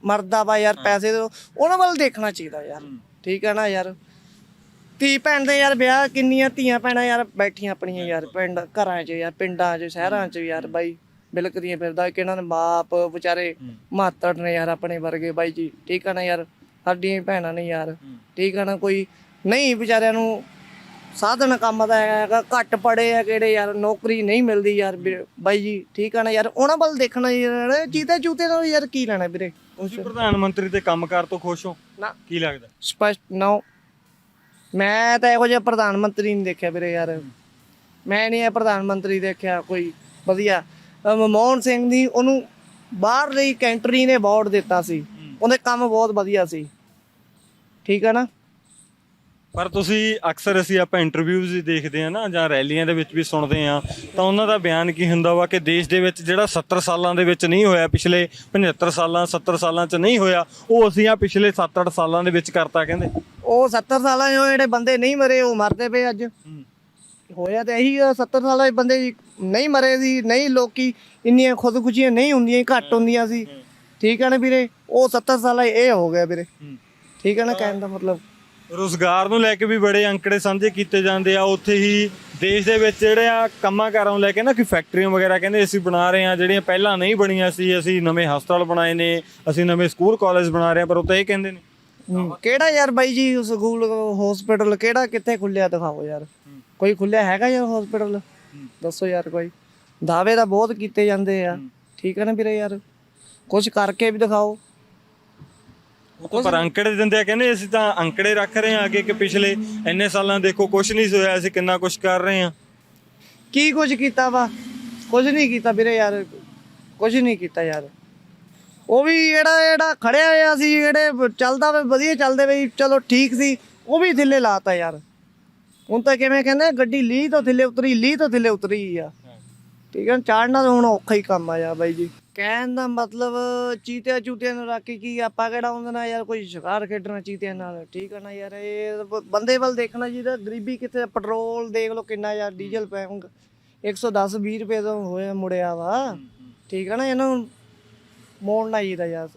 ਮਰਦਾ ਵਾ ਯਾਰ ਪੈਸੇ ਤੋਂ ਉਹਨਾਂ ਵੱਲ ਦੇਖਣਾ ਚਾਹੀਦਾ ਯਾਰ। ਠੀਕ ਹੈ ਨਾ ਯਾਰ? ਧੀ ਭੈਣ ਦੇ ਯਾਰ ਵਿਆਹ ਕਿੰਨੀਆਂ ਧੀਆਂ ਭੈਣਾਂ ਯਾਰ ਬੈਠੀਆਂ ਆਪਣੀਆਂ ਯਾਰ ਪਿੰਡ ਘਰਾਂ 'ਚ ਯਾਰ ਪਿੰਡਾਂ 'ਚ ਸ਼ਹਿਰਾਂ 'ਚ ਯਾਰ ਬਾਈ। ਬਿਲਕਦੀਆਂ ਫਿਰਦਾ ਕਿ ਇਹਨਾਂ ਦੇ ਬਾਪ ਵਿਚਾਰੇ ਮਾਤੜ ਨੇ ਯਾਰ ਆਪਣੇ ਵਰਗੇ ਬਾਈ ਜੀ। ਠੀਕ ਹੈ ਨਾ ਯਾਰ? ਸਾਡੀਆਂ ਭੈਣਾਂ ਨੇ ਯਾਰ। ਠੀਕ ਹੈ ਨਾ ਕੋਈ? ਨਹੀਂ ਵਿਚਾਰਿਆਂ ਨੂੰ ਸਾਧਨ ਕੰਮ ਦਾ ਹੈਗਾ ਘੱਟ ਪੜੇ ਆ ਕਿਹੜੇ ਯਾਰ ਨੌਕਰੀ ਨਹੀਂ ਮਿਲਦੀ ਯਾਰ ਵੀਰੇ, ਬਾਈ ਜੀ ਠੀਕ ਹੈ ਨਾ ਯਾਰ ਉਹਨਾਂ ਵੱਲ ਦੇਖਣਾ ਯਾਰ ਚੀਤੇ ਚੂਤੇ ਨਾਲ ਯਾਰ ਕੀ ਲੈਣਾ ਵੀਰੇ? ਤੁਸੀਂ ਪ੍ਰਧਾਨ ਮੰਤਰੀ ਦੇ ਕੰਮਕਾਰ ਤੋਂ ਖੁਸ਼ ਹੋ? ਨਾ। ਕੀ ਲੱਗਦਾ? ਸਪਸ਼ਟ ਨੋ ਮੈਂ ਤਾਂ ਇਹੋ ਜਿਹਾ ਪ੍ਰਧਾਨ ਮੰਤਰੀ ਨਹੀਂ ਦੇਖਿਆ ਵੀਰੇ ਯਾਰ। ਮੈਂ ਨਹੀਂ ਇਹ ਪ੍ਰਧਾਨ ਮੰਤਰੀ ਦੇਖਿਆ ਕੋਈ ਵਧੀਆ। ਅਹ ਮਨਮੋਹਨ ਸਿੰਘ ਦੀ ਉਹਨੂੰ ਬਾਹਰਲੀ ਕੰਟਰੀ ਨੇ ਅਵਾਰਡ ਦਿੱਤਾ ਸੀ। ਉਹਦੇ ਕੰਮ ਬਹੁਤ ਵਧੀਆ ਸੀ। ਠੀਕ ਹੈ ਨਾ? ਪਰ ਤੁਸੀਂ ਅਕਸਰ ਅਸੀਂ ਆਪਾਂ ਇੰਟਰਵਿਊਜ਼ ਹੀ ਦੇਖਦੇ ਆ ਨਾ ਜਾਂ ਰੈਲੀਆਂ ਦੇ ਵਿੱਚ ਵੀ ਸੁਣਦੇ ਆ ਤਾਂ ਉਹਨਾਂ ਦਾ ਬਿਆਨ ਕੀ ਹੁੰਦਾ ਵਾ ਕਿ ਦੇਸ਼ ਦੇ ਵਿੱਚ ਜਿਹੜਾ 70 ਸਾਲਾਂ ਦੇ ਵਿੱਚ ਨਹੀਂ ਹੋਇਆ ਪਿਛਲੇ 75 ਸਾਲਾਂ 70 ਸਾਲਾਂ 'ਚ ਨਹੀਂ ਹੋਇਆ ਉਹ ਅਸੀਂ ਆ ਪਿਛਲੇ 7-8 ਸਾਲਾਂ ਦੇ ਵਿੱਚ ਕਰਤਾ ਕਹਿੰਦੇ। ਉਹ 70 ਸਾਲਾਂ ਉਹ ਜਿਹੜੇ ਬੰਦੇ ਨਹੀਂ ਮਰੇ ਉਹ ਮਰਦੇ ਪਏ ਅੱਜ। ਹੋਇਆ ਤਾਂ ਇਹੀ ਆ, 70 ਸਾਲਾਂ ਦੇ ਬੰਦੇ ਨਹੀਂ ਮਰੇ ਸੀ ਨਹੀਂ ਲੋਕੀ ਇੰਨੀਆਂ ਖੁਦਕੁਸ਼ੀਆਂ ਨਹੀਂ ਹੁੰਦੀਆਂ ਘੱਟ ਹੁੰਦੀਆਂ ਸੀ। ਠੀਕ ਹੈ ਨਾ ਵੀਰੇ? ਉਹ 70 ਸਾਲਾਂ 'ਚ ਇਹ ਹੋ ਗਿਆ ਵੀਰੇ। ਠੀਕ ਹੈ ਨਾ ਕਹਿਣ ਦਾ ਮਤਲਬ? ਰੋਜ਼ਗਾਰ ਨੂੰ ਲੈ ਕੇ ਵੀ ਬੜੇ ਅੰਕੜੇ ਸਾਂਝੇ ਕੀਤੇ ਜਾਂਦੇ ਆ। ਉੱਥੇ ਹੀ ਦੇਸ਼ ਦੇ ਵਿੱਚ ਜਿਹੜੇ ਆ ਕੰਮਾਂ ਕਾਰਾਂ ਨੂੰ ਲੈ ਕੇ ਨਾ ਕਿ ਫੈਕਟਰੀਆਂ ਵਗੈਰਾ ਕਹਿੰਦੇ ਅਸੀਂ ਬਣਾ ਰਹੇ ਆ ਜਿਹੜੀਆਂ ਪਹਿਲਾਂ ਨਹੀਂ ਬਣੀਆਂ ਸੀ ਅਸੀਂ ਨਵੇਂ ਹਸਪਤਾਲ ਬਣਾਏ ਨੇ ਅਸੀਂ ਨਵੇਂ ਸਕੂਲ ਕਾਲਜ ਬਣਾ ਰਹੇ ਆ ਪਰ ਉਹ ਤਾਂ ਇਹ ਕਹਿੰਦੇ ਨੇ। ਕਿਹੜਾ ਯਾਰ ਬਾਈ ਜੀ ਸਕੂਲ ਹਸਪੀਟਲ ਕਿਹੜਾ ਕਿੱਥੇ ਖੁੱਲਿਆ ਦਿਖਾਓ ਯਾਰ। ਕੋਈ ਖੁੱਲਿਆ ਹੈਗਾ ਯਾਰ ਹਸਪੀਟਲ ਦੱਸੋ ਯਾਰ ਕੋਈ। ਦਾਅਵੇ ਤਾਂ ਬਹੁਤ ਕੀਤੇ ਜਾਂਦੇ ਆ। ਠੀਕ ਹੈ ਨਾ ਵੀਰੇ ਯਾਰ। ਕੁਝ ਕਰਕੇ ਵੀ ਦਿਖਾਓ। ਉਹ ਪਰ ਅੰਕੜੇ ਦਿੰਦੇ ਆ ਕਹਿੰਦੇ ਅਸੀਂ ਤਾਂ ਅੰਕੜੇ ਰੱਖ ਰਹੇ ਆ ਅੱਗੇ ਕਿ ਪਿਛਲੇ ਇੰਨੇ ਸਾਲਾਂ ਦੇਖੋ ਕੁਝ ਨਹੀਂ ਹੋਇਆ ਅਸੀਂ ਕਿੰਨਾ ਕੁਝ ਕਰ ਰਹੇ ਆ ਕੀ ਕੁਝ ਕੀਤਾ ਵਾ? ਕੁਝ ਨਹੀਂ ਕੀਤਾ ਵੀਰੇ ਯਾਰ ਕੁਝ ਨਹੀਂ ਕੀਤਾ ਯਾਰ। ਉਹ ਵੀ ਜਿਹੜਾ ਜਿਹੜਾ ਖੜਿਆ ਹੋਇਆ ਸੀ ਜਿਹੜੇ ਚੱਲਦਾ ਵੇ ਵਧੀਆ ਚੱਲਦੇ ਵੇ ਚਲੋ ਠੀਕ ਸੀ ਉਹ ਵੀ ਥੱਲੇ ਲਾਤਾ ਯਾਰ। ਹੁਣ ਤਾਂ ਕਿਵੇਂ ਕਹਿੰਦੇ ਗੱਡੀ ਲੀਹ ਤੋਂ ਥੱਲੇ ਉਤਰੀ ਲੀਹ ਤੋਂ ਥੱਲੇ ਉਤਰੀ ਆ। ਠੀਕ ਹੈ ਚਾੜਨਾ ਤਾਂ ਹੁਣ ਔਖਾ ਹੀ ਕੰਮ ਆ ਯਾਰ ਬਾਈ ਜੀ। ਕਹਿਣ ਦਾ ਮਤਲਬ ਚੀਤਿਆਂ ਚੂਤਿਆਂ ਨੂੰ ਰੱਖ ਕੇ ਕੀ ਆਪਾਂ ਕਿਹੜਾ ਉਹਦੇ ਨਾਲ ਯਾਰ ਕੋਈ ਸ਼ਿਕਾਰ ਖੇਡਣਾ ਚੀਤਿਆਂ ਨਾਲ? ਠੀਕ ਹੈ ਨਾ ਯਾਰ ਇਹ ਬ- ਬੰਦੇ ਵੱਲ ਦੇਖਣਾ ਚਾਹੀਦਾ ਗਰੀਬੀ ਕਿੱਥੇ ਆ, ਪੈਟਰੋਲ ਦੇਖ ਲਓ ਕਿੰਨਾ ਯਾਰ ਡੀਜ਼ਲ ਪੈਂਗ 110 20 ਰੁਪਏ ਤੋਂ ਹੋਇਆ ਮੁੜਿਆ ਵਾ। ਠੀਕ ਹੈ ਨਾ ਇਹਨਾਂ ਨੂੰ ਮੋੜਨਾ ਚਾਹੀਦਾ ਯਾਰ।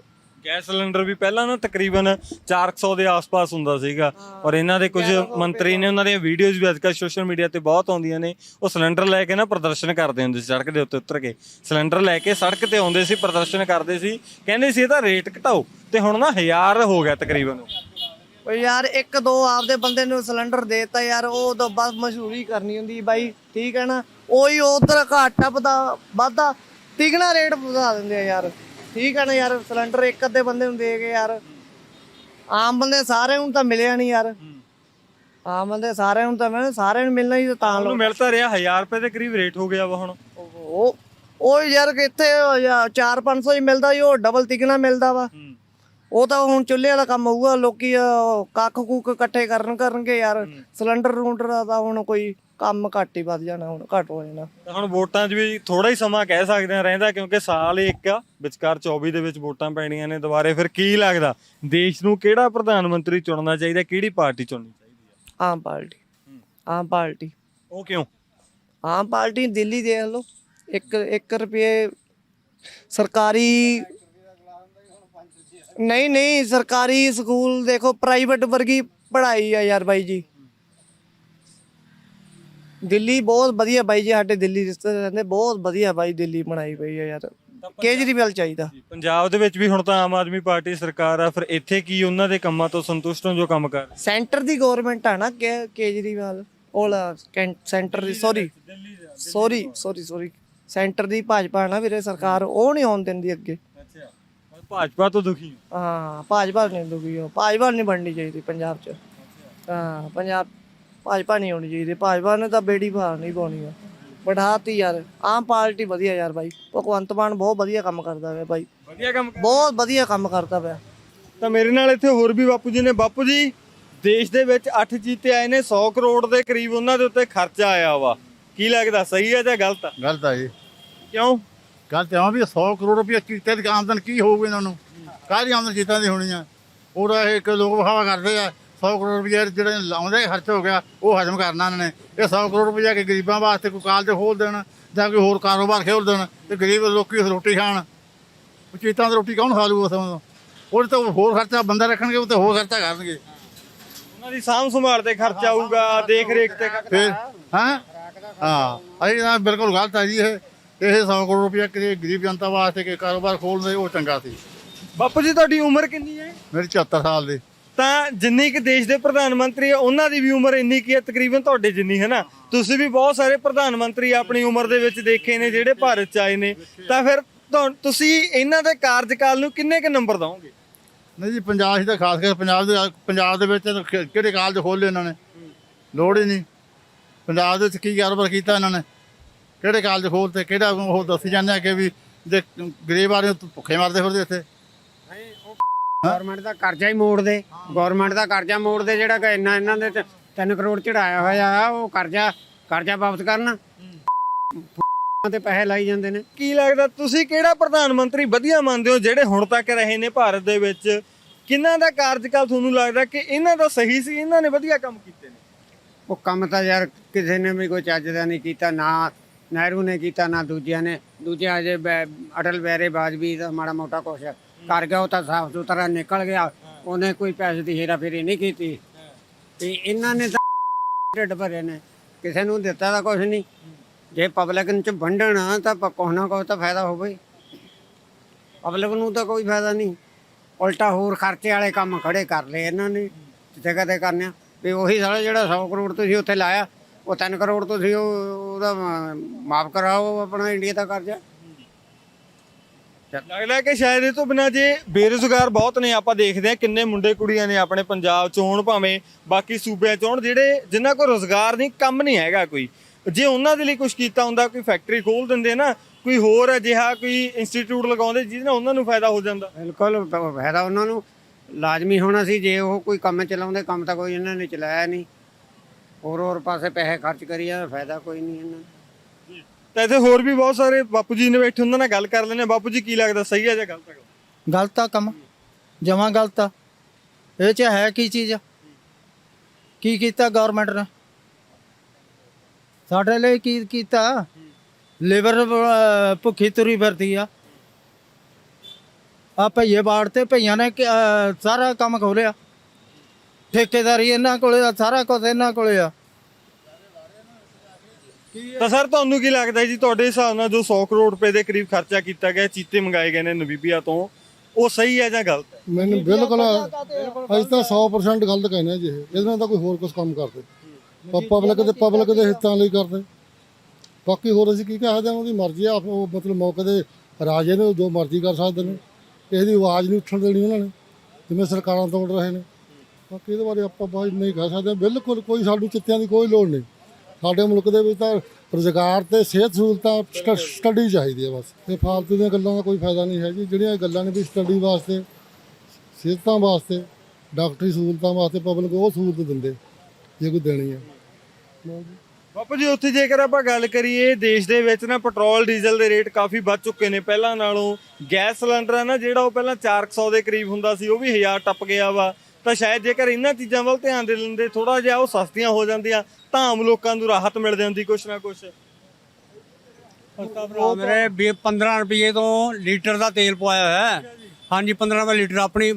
ਗੈਸ ਸਿਲੰਡਰ ਵੀ ਪਹਿਲਾਂ ਨਾ ਤਕਰੀਬਨ 400 ਦੇ ਆਸ-ਪਾਸ ਹੁੰਦਾ ਸੀਗਾ। ਔਰ ਇਹਨਾਂ ਦੇ ਕੁਝ ਮੰਤਰੀ ਨੇ ਉਹਨਾਂ ਦੀਆਂ ਵੀਡੀਓਜ਼ ਵੀ ਅੱਜਕੱਲ ਸੋਸ਼ਲ ਮੀਡੀਆ ਤੇ ਬਹੁਤ ਆਉਂਦੀਆਂ ਨੇ। ਉਹ ਸਿਲੰਡਰ ਲੈ ਕੇ ਨਾ ਪ੍ਰਦਰਸ਼ਨ ਕਰਦੇ ਹੁੰਦੇ ਸੀ ਸੜਕ ਦੇ ਉੱਤੇ ਉਤਰ ਕੇ। ਸਿਲੰਡਰ ਲੈ ਕੇ ਸੜਕ ਤੇ ਆਉਂਦੇ ਸੀ ਪ੍ਰਦਰਸ਼ਨ ਕਰਦੇ ਸੀ। ਕਹਿੰਦੇ ਸੀ ਇਹਦਾ ਰੇਟ ਘਟਾਓ। ਤੇ ਹੁਣ ਨਾ 1000 ਹੋ ਗਿਆ ਤਕਰੀਬਨ। ਓ ਯਾਰ ਇੱਕ ਦੋ ਆਪਦੇ ਬੰਦੇ ਨੂੰ ਸਿਲੰਡਰ ਦੇਤਾ ਯਾਰ ਉਹ ਤਾਂ ਬਸ ਮਸ਼ਹੂਰੀ ਕਰਨੀ ਹੁੰਦੀ ਬਾਈ ਠੀਕ ਹੈ ਨਾ? ਉਹੀ ਉਧਰ ਘਾਟਾ ਪਤਾ ਵਾਧਾ ਤਿਗਣਾ ਰੇਟ ਵਧਾ ਦਿੰਦੇ ਆ ਯਾਰ। ਠੀਕ ਹੈ ਨਾ ਯਾਰ ਸਿਲੰਡਰ ਇੱਕ ਅੱਧੇ ਬੰਦੇ ਨੂੰ ਦੇ ਕੇ ਯਾਰ। ਆਮ ਬੰਦੇ ਸਾਰਿਆਂ ਨੂੰ ਤਾਂ ਮਿਲਿਆ ਨਹੀਂ ਯਾਰ। ਆਮ ਬੰਦੇ ਸਾਰਿਆਂ ਨੂੰ ਤਾਂ ਮਿਲਣਾ ਸਾਰਿਆਂ ਨੂੰ ਮਿਲਣਾ ਹੀ ਤਾਂ ਤਾਂ ਉਹਨੂੰ ਮਿਲ ਤਾਂ ਰਿਹਾ 1000 ਰੁਪਏ ਦੇ ਕਰੀਬ ਰੇਟ ਹੋ ਗਿਆ ਵਾ ਹੁਣ। ਉਹ ਉਹ ਯਾਰ ਕਿੱਥੇ 4-500 ਹੀ ਮਿਲਦਾ ਹੀ ਉਹ ਡਬਲ ਤਿਗਣਾ ਮਿਲਦਾ ਵਾ। ਉਹ ਤਾਂ ਹੁਣ ਚੁੱਲ੍ਹੇ ਵਾਲਾ ਕੰਮ ਹੋਊਗਾ ਲੋਕੀ ਅਹ, ਕੱਖ ਕੁੱਕ ਇਕੱਠੇ ਕਰਨ ਕਰਨਗੇ ਯਾਰ। ਸਿਲੰਡਰ ਰੂੰਡਰ ਦਾ ਤਾਂ ਹੁਣ ਕੋਈ ਕੰਮ ਘੱਟ ਹੀ ਵੱਧ ਜਾਣਾ ਹੁਣ ਘੱਟ ਹੋ ਜਾਣਾ। ਤਾਂ ਹੁਣ ਵੋਟਾਂ 'ਚ ਵੀ ਥੋੜਾ ਹੀ ਸਮਾਂ ਕਹਿ ਸਕਦੇ ਆ ਰਹਿੰਦਾ ਕਿਉਂਕਿ ਸਾਲ ਹੀ ਇੱਕ ਆ ਵਿਚਕਾਰ 24 ਦੇ ਵਿੱਚ ਵੋਟਾਂ ਪੈਣੀਆਂ ਨੇ ਦੁਬਾਰੇ ਫਿਰ ਕੀ ਲੱਗਦਾ? ਦੇਸ਼ ਨੂੰ ਕਿਹੜਾ ਪ੍ਰਧਾਨ ਮੰਤਰੀ ਚੁਣਨਾ ਚਾਹੀਦਾ ਕਿਹੜੀ ਪਾਰਟੀ ਚੁਣਨੀ ਚਾਹੀਦੀ ਆਮ ਪਾਰਟੀ। ਆਮ ਪਾਰਟੀ। ਉਹ ਕਿਉਂ? ਆਮ ਪਾਰਟੀ ਦਿੱਲੀ ਦੇਖ ਲਓ। ਇੱਕ 1 ਰੁਪਏ ਸਰਕਾਰੀ ਨਹੀਂ ਨਹੀਂ ਸਰਕਾਰੀ ਸਕੂਲ ਦੇਖੋ ਪ੍ਰਾਈਵੇਟ ਵਰਗੀ ਪੜ੍ਹਾਈ ਆ ਯਾਰ ਬਾਈ ਜੀ। ਦਿੱਲੀ ਬਹੁਤ ਵਧੀਆ ਬਾਈ ਜੀ ਸਾਡੇ ਦਿੱਲੀ ਰਿਸ਼ਤੇ ਰਹਿੰਦੇ ਬਹੁਤ ਵਧੀਆ ਬਾਈ ਦਿੱਲੀ ਬਣਾਈ ਪਈ ਆ ਯਾਰ। ਕੇਜਰੀਵਾਲ ਚਾਹੀਦਾ। ਪੰਜਾਬ ਦੇ ਵਿੱਚ ਵੀ ਹੁਣ ਤਾਂ ਆਮ ਆਦਮੀ ਪਾਰਟੀ ਸਰਕਾਰ ਆ ਫਿਰ ਇੱਥੇ ਕੀ ਉਹਨਾਂ ਦੇ ਕੰਮਾਂ ਤੋਂ ਸੰਤੁਸ਼ਟ ਹੋ ਜੋ ਕੰਮ ਕਰ? ਸੈਂਟਰ ਦੀ ਗਵਰਨਮੈਂਟ ਆ ਨਾ ਕੇ- ਕੇਜਰੀਵਾਲ ਉਹਲਾ ਸੈਂਟਰ ਦੀ sorry sorry sorry sorry centre ਦੀ ਭਾਜਪਾ ਨਾ ਵੀਰੇ ਸਰਕਾਰ ਉਹ ਨਹੀਂ ਆਉਣ ਦਿੰਦੀ ਅੱਗੇ। ਅੱਛਾ ਭਾਜਪਾ ਤੋਂ ਦੁਖੀ ਹੋ? ਹਾਂ ਭਾਜਪਾ ਨਹੀਂ ਦੁਗੀ ਹੋ ਭਾਜਪਾ ਨਹੀਂ ਬਣਨੀ ਚਾਹੀਦੀ ਪੰਜਾਬ 'ਚ। ਹਾਂ ਪੰਜਾਬ ਭਾਜਪਾ ਨਹੀਂ ਹੋਣੀ ਚਾਹੀਦੀ। ਭਾਜਪਾ ਨੇ ਤਾਂ ਬੇੜੀ ਭਾਰ ਨਹੀਂ ਪਾਉਣੀ ਆ। ਬੜਾਤੀ ਯਾਰ। ਆਮ ਪਾਰਟੀ ਵਧੀਆ ਯਾਰ ਬਾਈ। ਭਗਵੰਤ ਮਾਨ ਬਹੁਤ ਵਧੀਆ ਕੰਮ ਕਰਦਾ ਵੇ ਬਾਈ। ਵਧੀਆ ਕੰਮ ਬਹੁਤ ਵਧੀਆ ਕੰਮ ਕਰਦਾ ਪਿਆ। ਤਾਂ ਮੇਰੇ ਨਾਲ ਇੱਥੇ ਹੋਰ ਵੀ ਬਾਪੂ ਜੀ ਨੇ। ਬਾਪੂ ਜੀ ਦੇਸ਼ ਦੇ ਵਿੱਚ 8 ਚੀਤੇ ਆਏ ਨੇ। 100 ਕਰੋੜ ਦੇ ਕਰੀਬ ਉਹਨਾਂ ਦੇ ਉੱਤੇ ਖਰਚਾ ਆਇਆ ਵਾ। ਕੀ ਲੱਗਦਾ ਸਹੀ ਹੈ ਜਾਂ ਗਲਤ ਆ? ਗਲਤ ਆ ਜੀ। ਕਿਉਂ? ਗੱਲ ਤੇ ਆ ਵੀ 100 ਕਰੋੜ ਰੁਪਏ ਚੀਤੇ ਦੀ ਆਮਦਨ ਕੀ ਹੋਊਗੀ ਇਹਨਾਂ ਨੂੰ? ਕਾਹਦੀ ਆਮਦਨ ਚੀਤਾਂ ਦੀ ਹੋਣੀ ਆ? ਉਹਦਾ ਇਹ ਇੱਕ ਲੋਕ ਵਿਖਾਵਾ ਕਰਦੇ ਆ। 100 ਕਰੋੜ ਰੁਪਏ ਜਿਹੜੇ ਲਾਉਂਦੇ ਖਰਚ ਹੋ ਗਿਆ ਉਹ ਹਜਮ ਕਰਨਾ ਇਹਨਾਂ ਨੇ। ਇਹ 100 ਕਰੋੜ ਰੁਪਏ ਕਿ ਗਰੀਬਾਂ ਵਾਸਤੇ ਕੋਈ ਕਾਲਜ ਖੋਲ ਦੇਣ ਜਾਂ ਕੋਈ ਹੋਰ ਕਾਰੋਬਾਰ ਖੋਲ ਦੇਣ ਤੇ ਗਰੀਬ ਲੋਕੀ ਰੋਟੀ ਖਾਣ। ਉਹ ਚੀਤਾਂ ਦੀ ਰੋਟੀ ਕੌਣ ਖਾ ਲੂ ਉਸ ਤੋਂ ਉਹਦੇ ਤੋਂ ਹੋਰ ਖਰਚਾ ਬੰਦਾ ਰੱਖਣਗੇ ਉਹ ਤੇ ਹੋਰ ਖਰਚਾ ਕਰਨਗੇ। ਉਹਨਾਂ ਦੀ ਸਾਂਭ ਸੰਭਾਲ ਤੇ ਖਰਚਾ ਆਊਗਾ ਦੇਖ ਰੇਖ ਤੇ ਫਿਰ ਹਾਂ? ਹਾਂ ਅਸੀਂ ਤਾਂ ਬਿਲਕੁਲ ਗਲਤ ਹੈ ਜੀ ਇਹ। ਇਹ 100 ਕਰੋੜ ਰੁਪਏ ਕਿਸੇ ਗਰੀਬ ਜਨਤਾ ਵਾਸਤੇ ਕਿ ਕਾਰੋਬਾਰ ਖੋਲਦੇ ਉਹ ਚੰਗਾ ਸੀ। ਬਾਪੂ ਜੀ ਤੁਹਾਡੀ ਉਮਰ ਕਿੰਨੀ ਹੈ? ਮੇਰੇ 74 ਸਾਲ ਦੇ। ਤਾਂ ਜਿੰਨੀ ਕਿ ਦੇਸ਼ ਦੇ ਪ੍ਰਧਾਨ ਮੰਤਰੀ ਆ, ਉਹਨਾਂ ਦੀ ਵੀ ਉਮਰ ਇੰਨੀ ਕੀ ਹੈ ਤਕਰੀਬਨ ਤੁਹਾਡੇ ਜਿੰਨੀ, ਹੈ ਨਾ? ਤੁਸੀਂ ਵੀ ਬਹੁਤ ਸਾਰੇ ਪ੍ਰਧਾਨ ਮੰਤਰੀ ਆਪਣੀ ਉਮਰ ਦੇ ਵਿੱਚ ਦੇਖੇ ਨੇ, ਜਿਹੜੇ ਭਾਰਤ ਚ ਆਏ ਨੇ। ਤਾਂ ਫਿਰ ਤੁਹਾ- ਤੁਸੀਂ ਇਹਨਾਂ ਦੇ ਕਾਰਜਕਾਲ ਨੂੰ ਕਿੰਨੇ ਕੁ ਨੰਬਰ ਦਵੋਗੇ? ਨਹੀਂ ਜੀ, ਪੰਜਾਬ 'ਚ ਤਾਂ ਖਾਸ ਕਰ ਪੰਜਾਬ ਦੇ ਪੰਜਾਬ ਦੇ ਵਿੱਚ ਤਾਂ ਕਿ- ਕਿਹੜੇ ਕਾਲਜ ਖੋਲ੍ਹੇ ਇਹਨਾਂ ਨੇ? ਲੋੜ ਹੀ ਨਹੀਂ। ਪੰਜਾਬ ਦੇ ਵਿੱਚ ਕੀ ਕਾਰੋਬਾਰ ਕੀਤਾ ਇਹਨਾਂ ਨੇ? ਕਿਹੜੇ ਕਾਲਜ ਖੋਲ੍ਹਤੇ, ਕਿਹੜਾ ਉਹ ਦੱਸੀ ਜਾਂਦੇ ਆ ਕਿ ਵੀ ਜੇ ਗਰੀਬ ਆਦਮੀ ਤੋਂ ਭੁੱਖੇ ਮਰਦੇ ਫਿਰਦੇ ਇੱਥੇ? ਗਵਰਨਮੈਂਟ ਦਾ ਕਰਜ਼ਾ ਹੀ ਮੋੜ ਦੇ। ਗਵਰਨਮੈਂਟ ਦਾ ਕਰਜ਼ਾ ਮੋੜ ਦੇ ਜਿਹੜਾ ਕਿ ਇੰਨਾ ਇਹਨਾਂ ਦੇ 3 ਕਰੋੜ ਚੜਾਇਆ ਹੋਇਆ ਆ ਉਹ ਕਰਜ਼ਾ ਕਰਜ਼ਾ ਵਾਪਸ ਕਰਨ। ਤੇ ਪੈਸੇ ਲਾਈ ਜਾਂਦੇ ਨੇ। ਕੀ ਲੱਗਦਾ ਤੁਸੀਂ ਕਿਹੜਾ ਪ੍ਰਧਾਨ ਮੰਤਰੀ ਵਧੀਆ ਮੰਨਦੇ ਹੋ ਜਿਹੜੇ ਹੁਣ ਤੱਕ ਰਹੇ ਨੇ ਭਾਰਤ ਦੇ ਵਿੱਚ? ਕਿਹਨਾਂ ਦਾ ਕਾਰਜਕਾਲ ਤੁਹਾਨੂੰ ਲੱਗਦਾ ਕਿ ਇਹਨਾਂ ਦਾ ਸਹੀ ਸੀ ਇਹਨਾਂ ਨੇ ਵਧੀਆ ਕੰਮ ਕੀਤੇ ਨੇ? ਉਹ ਕੰਮ ਤਾਂ ਯਾਰ ਕਿਸੇ ਨੇ ਵੀ ਕੋਈ ਚੱਜ ਦਾ ਨਹੀਂ ਕੀਤਾ ਨਾ ਨਹਿਰੂ ਨੇ ਕੀਤਾ ਨਾ ਦੂਜਿਆਂ ਨੇ। ਦੂਜੇ ਅਜੇ ਅਟਲ ਬਿਹਾਰੀ ਵਾਜਪੇਈ ਦਾ ਮਾੜਾ ਮੋਟਾ ਕੁਛ ਕਰ ਗਿਆ, ਉਹ ਤਾਂ ਸਾਫ਼ ਸੁਥਰਾ ਨਿਕਲ ਗਿਆ। ਉਹਨੇ ਕੋਈ ਪੈਸੇ ਦੀ ਹੇਰਾ ਫੇਰੀ ਨਹੀਂ ਕੀਤੀ। ਤੇ ਇਹਨਾਂ ਨੇ ਤਾਂ ਢਿੱਡ ਭਰੇ ਨੇ। ਕਿਸੇ ਨੂੰ ਦਿੱਤਾ ਤਾਂ ਕੁਛ ਨਹੀਂ। ਜੇ ਪਬਲਿਕ ਨੂੰ ਚ ਵੰਡਣ ਤਾਂ ਕੁਛ ਨਾ ਕੁਛ ਤਾਂ ਫਾਇਦਾ ਹੋਵੇ। ਪਬਲਿਕ ਨੂੰ ਤਾਂ ਕੋਈ ਫਾਇਦਾ ਨਹੀਂ। ਉਲਟਾ ਹੋਰ ਖਰਚੇ ਵਾਲੇ ਕੰਮ ਖੜੇ ਕਰ ਲਏ ਇਹਨਾਂ ਨੇ, ਜਿੱਥੇ ਕਦੇ ਕਰਨਿਆ ਵੀ ਉਹੀ ਸਾਰਾ ਜਿਹੜਾ 100 ਕਰੋੜ ਤੁਸੀਂ ਉੱਥੇ ਲਾਇਆ, ਉਹ 3 ਕਰੋੜ ਤੁਸੀਂ ਉਹ ਉਹਦਾ ਮਾਫ ਕਰਾਓ, ਆਪਣਾ ਇੰਡੀਆ ਦਾ ਕਰਜ਼ਾ। ਲੱਗਦਾ ਕਿ ਸ਼ਾਇਦ ਇਹ ਤੋਂ ਬਿਨਾ ਜੇ ਬੇਰੁਜ਼ਗਾਰ ਬਹੁਤ ਨੇ, ਆਪਾਂ ਦੇਖਦੇ ਹਾਂ ਕਿੰਨੇ ਮੁੰਡੇ ਕੁੜੀਆਂ ਨੇ ਆਪਣੇ ਪੰਜਾਬ ਚੋਂ ਹੋਣ ਭਾਵੇਂ ਬਾਕੀ ਸੂਬਿਆਂ ਚੋਂ ਹੋਣ, ਜਿਹੜੇ ਜਿਨ੍ਹਾਂ ਕੋਲ ਰੋਜ਼ਗਾਰ ਨਹੀਂ, ਕੰਮ ਨਹੀਂ ਹੈਗਾ ਕੋਈ। ਜੇ ਉਹਨਾਂ ਦੇ ਲਈ ਕੁਝ ਕੀਤਾ ਹੁੰਦਾ, ਕੋਈ ਫੈਕਟਰੀ ਖੋਲ ਦਿੰਦੇ ਨਾ, ਕੋਈ ਹੋਰ ਅਜਿਹਾ ਕੋਈ ਇੰਸਟੀਚਿਊਟ ਲਗਾਉਂਦੇ ਜਿਹਦੇ ਨਾਲ ਉਹਨਾਂ ਨੂੰ ਫਾਇਦਾ ਹੋ ਜਾਂਦਾ। ਬਿਲਕੁਲ ਫਾਇਦਾ ਉਹਨਾਂ ਨੂੰ। ਲਾਜ਼ਮੀ ਹੋਣਾ ਸੀ, ਜੇ ਉਹ ਕੋਈ ਕੰਮ ਚਲਾਉਂਦੇ, ਕੰਮ ਤਾਂ ਕੋਈ ਇਹਨਾਂ ਨੇ ਚਲਾਇਆ ਨਹੀਂ। ਹੋਰ ਹੋਰ ਪਾਸੇ ਪੈਸੇ ਖਰਚ ਕਰੀ ਜਾਂਦੇ, ਫਾਇਦਾ ਕੋਈ ਨਹੀਂ ਇਹਨਾਂ ਨੂੰ। ਤਾਂ ਇੱਥੇ ਹੋਰ ਵੀ ਬਹੁਤ ਸਾਰੇ ਬਾਪੂ ਜੀ ਨੇ ਬੈਠੇ, ਉਹਨਾਂ ਨਾਲ ਗੱਲ ਕਰ ਲੈਣੇ ਬਾਪੂ ਜੀ, ਕੀ ਲੱਗਦਾ? ਸਹੀ ਹੈ ਜਾਂ ਗਲਤ ਹੈ ਗਲਤ ਆ ਕੰਮ। ਜਮਾਂ ਗਲਤ ਆ। ਇਹ ਚ ਹੈ ਕੀ ਚੀਜ਼? ਕੀ ਕੀਤਾ ਗਵਰਨਮੈਂਟ ਨੇ? ਸਾਡੇ ਲਈ ਕੀ ਕੀਤਾ? ਲੇਬਰ ਭੁੱਖੀ ਤੁਰੀ ਫਿਰਦੀ ਆ। ਆ ਭਈਏ ਬਾੜ ਤੇ ਭਈਆਂ ਨੇ ਸਾਰਾ ਕੰਮ ਖੋਲਿਆ ਠੇਕੇਦਾਰੀ ਇਹਨਾਂ ਕੋਲੇ ਆ, ਸਾਰਾ ਕੁਝ ਇਹਨਾਂ ਕੋਲੇ ਆ। ਤਾਂ ਸਰ ਤੁਹਾਨੂੰ ਕੀ ਲੱਗਦਾ ਜੀ? ਤੁਹਾਡੇ ਹਿਸਾਬ ਨਾਲ ਜੋ 100 ਕਰੋੜ ਰੁਪਏ ਦੇ ਕਰੀਬ ਖਰਚਾ ਕੀਤਾ ਗਿਆ ਚੀਤੇ ਮੰਗਾਏ ਗਏ ਨੇ ਨਵੀਬੀਆ ਤੋਂ ਉਹ ਸਹੀ ਹੈ ਜਾਂ ਗਲਤ ਹੈ? ਮੈਨੂੰ ਬਿਲਕੁਲ ਅਸੀਂ ਤਾਂ 100% ਗਲਤ ਕਹਿੰਦੇ ਜੀ ਇਹ। ਇਹਦੇ ਨਾਲ ਤਾਂ ਕੋਈ ਹੋਰ ਕੁਝ ਕੰਮ ਕਰਦੇ। ਪਬਲਿਕ ਦੇ ਪਬਲਿਕ ਦੇ ਹਿੱਤਾਂ ਲਈ ਕਰਦੇ। ਬਾਕੀ ਹੋਰ ਅਸੀਂ ਕੀ ਕਹਿ ਸਕਦੇ ਹਾਂ ਉਹਦੀ ਮਰਜ਼ੀ ਆ। ਉਹ ਮਤਲਬ ਮੌਕੇ ਦੇ ਰਾਜੇ ਨੇ ਉਹ ਜੋ ਮਰਜ਼ੀ ਕਰ ਸਕਦੇ ਨੇ। ਕਿਸੇ ਦੀ ਆਵਾਜ਼ ਨਹੀਂ ਉੱਠਣ ਦੇਣੀ ਉਹਨਾਂ ਨੇ ਜਿਵੇਂ ਸਰਕਾਰਾਂ ਤੋੜ ਰਹੇ ਨੇ। ਬਾਕੀ ਇਹਦੇ ਬਾਰੇ ਆਪਾਂ ਬਾਈ ਨਹੀਂ ਕਹਿ ਸਕਦੇ। ਬਿਲਕੁਲ ਕੋਈ ਸਾਨੂੰ ਚਿੱਤਿਆਂ ਦੀ ਕੋਈ ਲੋੜ ਨਹੀਂ। ਸਾਡੇ ਮੁਲਕ ਦੇ ਵਿੱਚ ਤਾਂ ਰੁਜ਼ਗਾਰ ਤੇ ਸਿਹਤ ਸਹੂਲਤਾਂ ਸਟੱਡੀ ਚਾਹੀਦੀ ਹੈ ਬਸ। ਇਹ ਫਾਲਤੂ ਦੀਆਂ ਗੱਲਾਂ ਦਾ ਕੋਈ ਫਾਇਦਾ ਨਹੀਂ ਹੈ ਜੀ। ਜਿਹੜੀਆਂ ਗੱਲਾਂ ਨੇ ਵੀ ਸਟੱਡੀ ਵਾਸਤੇ, ਸਿਹਤਾਂ ਵਾਸਤੇ, ਡਾਕਟਰੀ ਸਹੂਲਤਾਂ ਵਾਸਤੇ ਪਬਲਿਕ ਉਹ ਸਹੂਲਤ ਦਿੰਦੇ, ਜੇ ਕੋਈ ਦੇਣੀ ਹੈ। ਬਾਪੂ ਜੀ, ਉੱਥੇ ਜੇਕਰ ਆਪਾਂ ਗੱਲ ਕਰੀਏ, ਦੇਸ਼ ਦੇ ਵਿੱਚ ਨਾ ਪੈਟਰੋਲ, ਡੀਜ਼ਲ ਦੇ ਰੇਟ ਕਾਫੀ ਵੱਧ ਚੁੱਕੇ ਨੇ। ਪਹਿਲਾਂ ਨਾਲੋਂ ਗੈਸ ਸਿਲੰਡਰ ਆ ਨਾ, ਜਿਹੜਾ ਉਹ ਪਹਿਲਾਂ 400 ਦੇ ਕਰੀਬ ਹੁੰਦਾ ਸੀ, ਉਹ ਵੀ 1000 ਟੱਪ ਗਿਆ ਵਾ। ਤਾਂ ਸ਼ਾਇਦ ਜੇਕਰ ਇਹਨਾਂ ਚੀਜ਼ਾਂ ਵੱਲ ਧਿਆਨ ਦੇ ਲੈਂਦੇ ਥੋੜਾ ਜਿਹਾ ਉਹ ਸਸਤੀਆਂ ਹੋ ਜਾਂਦੀਆਂ ਤਾਂ ਆਮ ਲੋਕਾਂ ਨੂੰ ਰਾਹਤ ਮਿਲ ਜਾਂਦੀ ਕੁਛ ਨਾ ਕੁਛ। ਮੇਰੇ ਵੀ 15 ਰੁਪਏ ਤੋਂ ਲੀਟਰ ਦਾ ਤੇਲ ਪਵਾਇਆ ਹੋਇਆ ਹੈ। ਹਾਂਜੀ 15 ਰੁਪਏ ਲੀਟਰ ਆਪਣੀ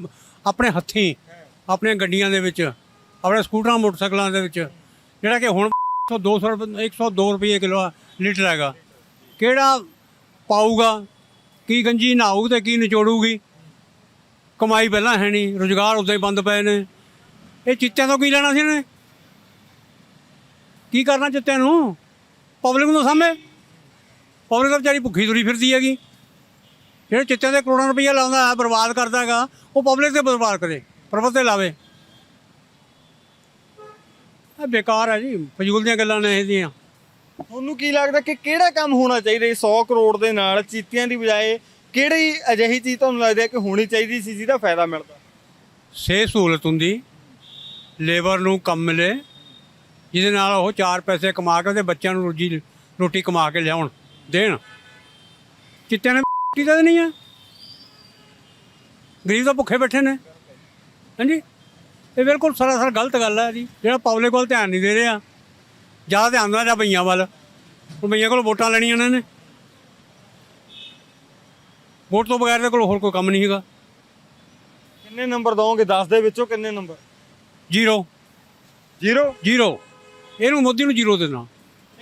ਆਪਣੇ ਹੱਥੀਂ ਆਪਣੀਆਂ ਗੱਡੀਆਂ ਦੇ ਵਿੱਚ ਆਪਣੇ ਸਕੂਟਰਾਂ ਮੋਟਰਸਾਈਕਲਾਂ ਦੇ ਵਿੱਚ। ਜਿਹੜਾ ਕਿ ਹੁਣ 200 ਰੁਪਏ 102 ਰੁਪਏ ਕਿਲੋ ਲੀਟਰ ਹੈਗਾ। ਕਿਹੜਾ ਪਾਊਗਾ? ਕੀ ਗੰਜੀ ਨਹਾਊ ਤੇ ਕੀ ਨਿਚੋੜੂਗੀ? ਕਮਾਈ ਪਹਿਲਾਂ ਹੈ ਨਹੀਂ, ਰੁਜ਼ਗਾਰ ਉਦਾਂ ਹੀ ਬੰਦ ਪਏ ਨੇ। ਇਹ ਚਿੱਤਿਆਂ ਤੋਂ ਕੀ ਲੈਣਾ ਸੀ ਇਹਨੇ? ਕੀ ਕਰਨਾ ਚਿੱਤਿਆਂ ਨੂੰ? ਪਬਲਿਕ ਨੂੰ ਸਾਹਮਣੇ। ਪਬਲਿਕ ਤਾਂ ਵਿਚਾਰੀ ਭੁੱਖੀ ਤੁਰੀ ਫਿਰਦੀ ਹੈਗੀ। ਜਿਹੜੇ ਚਿੱਤਿਆਂ ਦੇ ਕਰੋੜਾਂ ਰੁਪਈਆ ਲਾਉਂਦਾ ਹੈ ਬਰਬਾਦ ਕਰਦਾ ਹੈਗਾ, ਉਹ ਪਬਲਿਕ ਤੇ ਬਰਬਾਦ ਕਰੇ ਪ੍ਰਬਤ ਤੇ ਲਾਵੇ। ਇਹ ਬੇਕਾਰ ਹੈ ਜੀ, ਫਜ਼ੂਲ ਦੀਆਂ ਗੱਲਾਂ ਨੇ ਇਹਦੀਆਂ ਤੁਹਾਨੂੰ ਕੀ ਲੱਗਦਾ ਕਿ ਕਿਹੜਾ ਕੰਮ ਹੋਣਾ ਚਾਹੀਦਾ 100 ਕਰੋੜ ਦੇ ਨਾਲ, ਚੀਤਿਆਂ ਦੀ ਬਜਾਏ ਕਿਹੜੀ ਅਜਿਹੀ ਚੀਜ਼ ਤੁਹਾਨੂੰ ਲੱਗਦਾ ਹੈ ਕਿ ਹੋਣੀ ਚਾਹੀਦੀ ਸੀ ਜਿਹਦਾ ਫਾਇਦਾ ਮਿਲਦਾ? ਸਿਹਤ ਸਹੂਲਤ ਹੁੰਦੀ, ਲੇਬਰ ਨੂੰ ਕੰਮ ਮਿਲੇ, ਜਿਹਦੇ ਨਾਲ ਉਹ ਚਾਰ ਪੈਸੇ ਕਮਾ ਕੇ ਉਹਦੇ ਬੱਚਿਆਂ ਨੂੰ ਰੋਜੀ, ਰੋਟੀ ਕਮਾ ਕੇ ਲਿਆਉਣ, ਦੇਣ। ਚਿੱਟਿਆਂ ਨੇ ਤਾਂ ਨਹੀਂ ਹੈ ਗਰੀਬ ਤਾਂ ਭੁੱਖੇ ਬੈਠੇ ਨੇ। ਹਾਂਜੀ? ਇਹ ਬਿਲਕੁਲ ਸਰਾਸਰ ਗਲਤ ਗੱਲ ਹੈ ਜੀ। ਜਿਹੜਾ ਪਬਲਿਕ ਕੋਲ ਧਿਆਨ ਨਹੀਂ ਦੇ ਰਿਹਾ, ਜ਼ਿਆਦਾ ਧਿਆਨ ਦੇਣਾ ਜਾਂ ਬਈਆਂ ਵੱਲ। ਹੁਣ ਬਈਆਂ ਕੋਲ ਵੋਟਾਂ ਲੈਣੀਆਂ ਇਹਨਾਂ ਨੇ। ਵੋਟ ਤੋਂ ਬਗੈਰ ਦੇ ਕੋਲ ਹੋਰ ਕੋਈ ਕੰਮ ਨਹੀਂ ਹੈਗਾ। ਕਿੰਨੇ ਨੰਬਰ ਦਵੋਗੇ? 10 ਦੇ ਵਿੱਚੋਂ ਕਿੰਨੇ ਨੰਬਰ? ਜ਼ੀਰੋ। ਜ਼ੀਰੋ? ਜ਼ੀਰੋ। ਇਹਨੂੰ ਮੋਦੀ ਨੂੰ ਜ਼ੀਰੋ ਦੇਣਾ।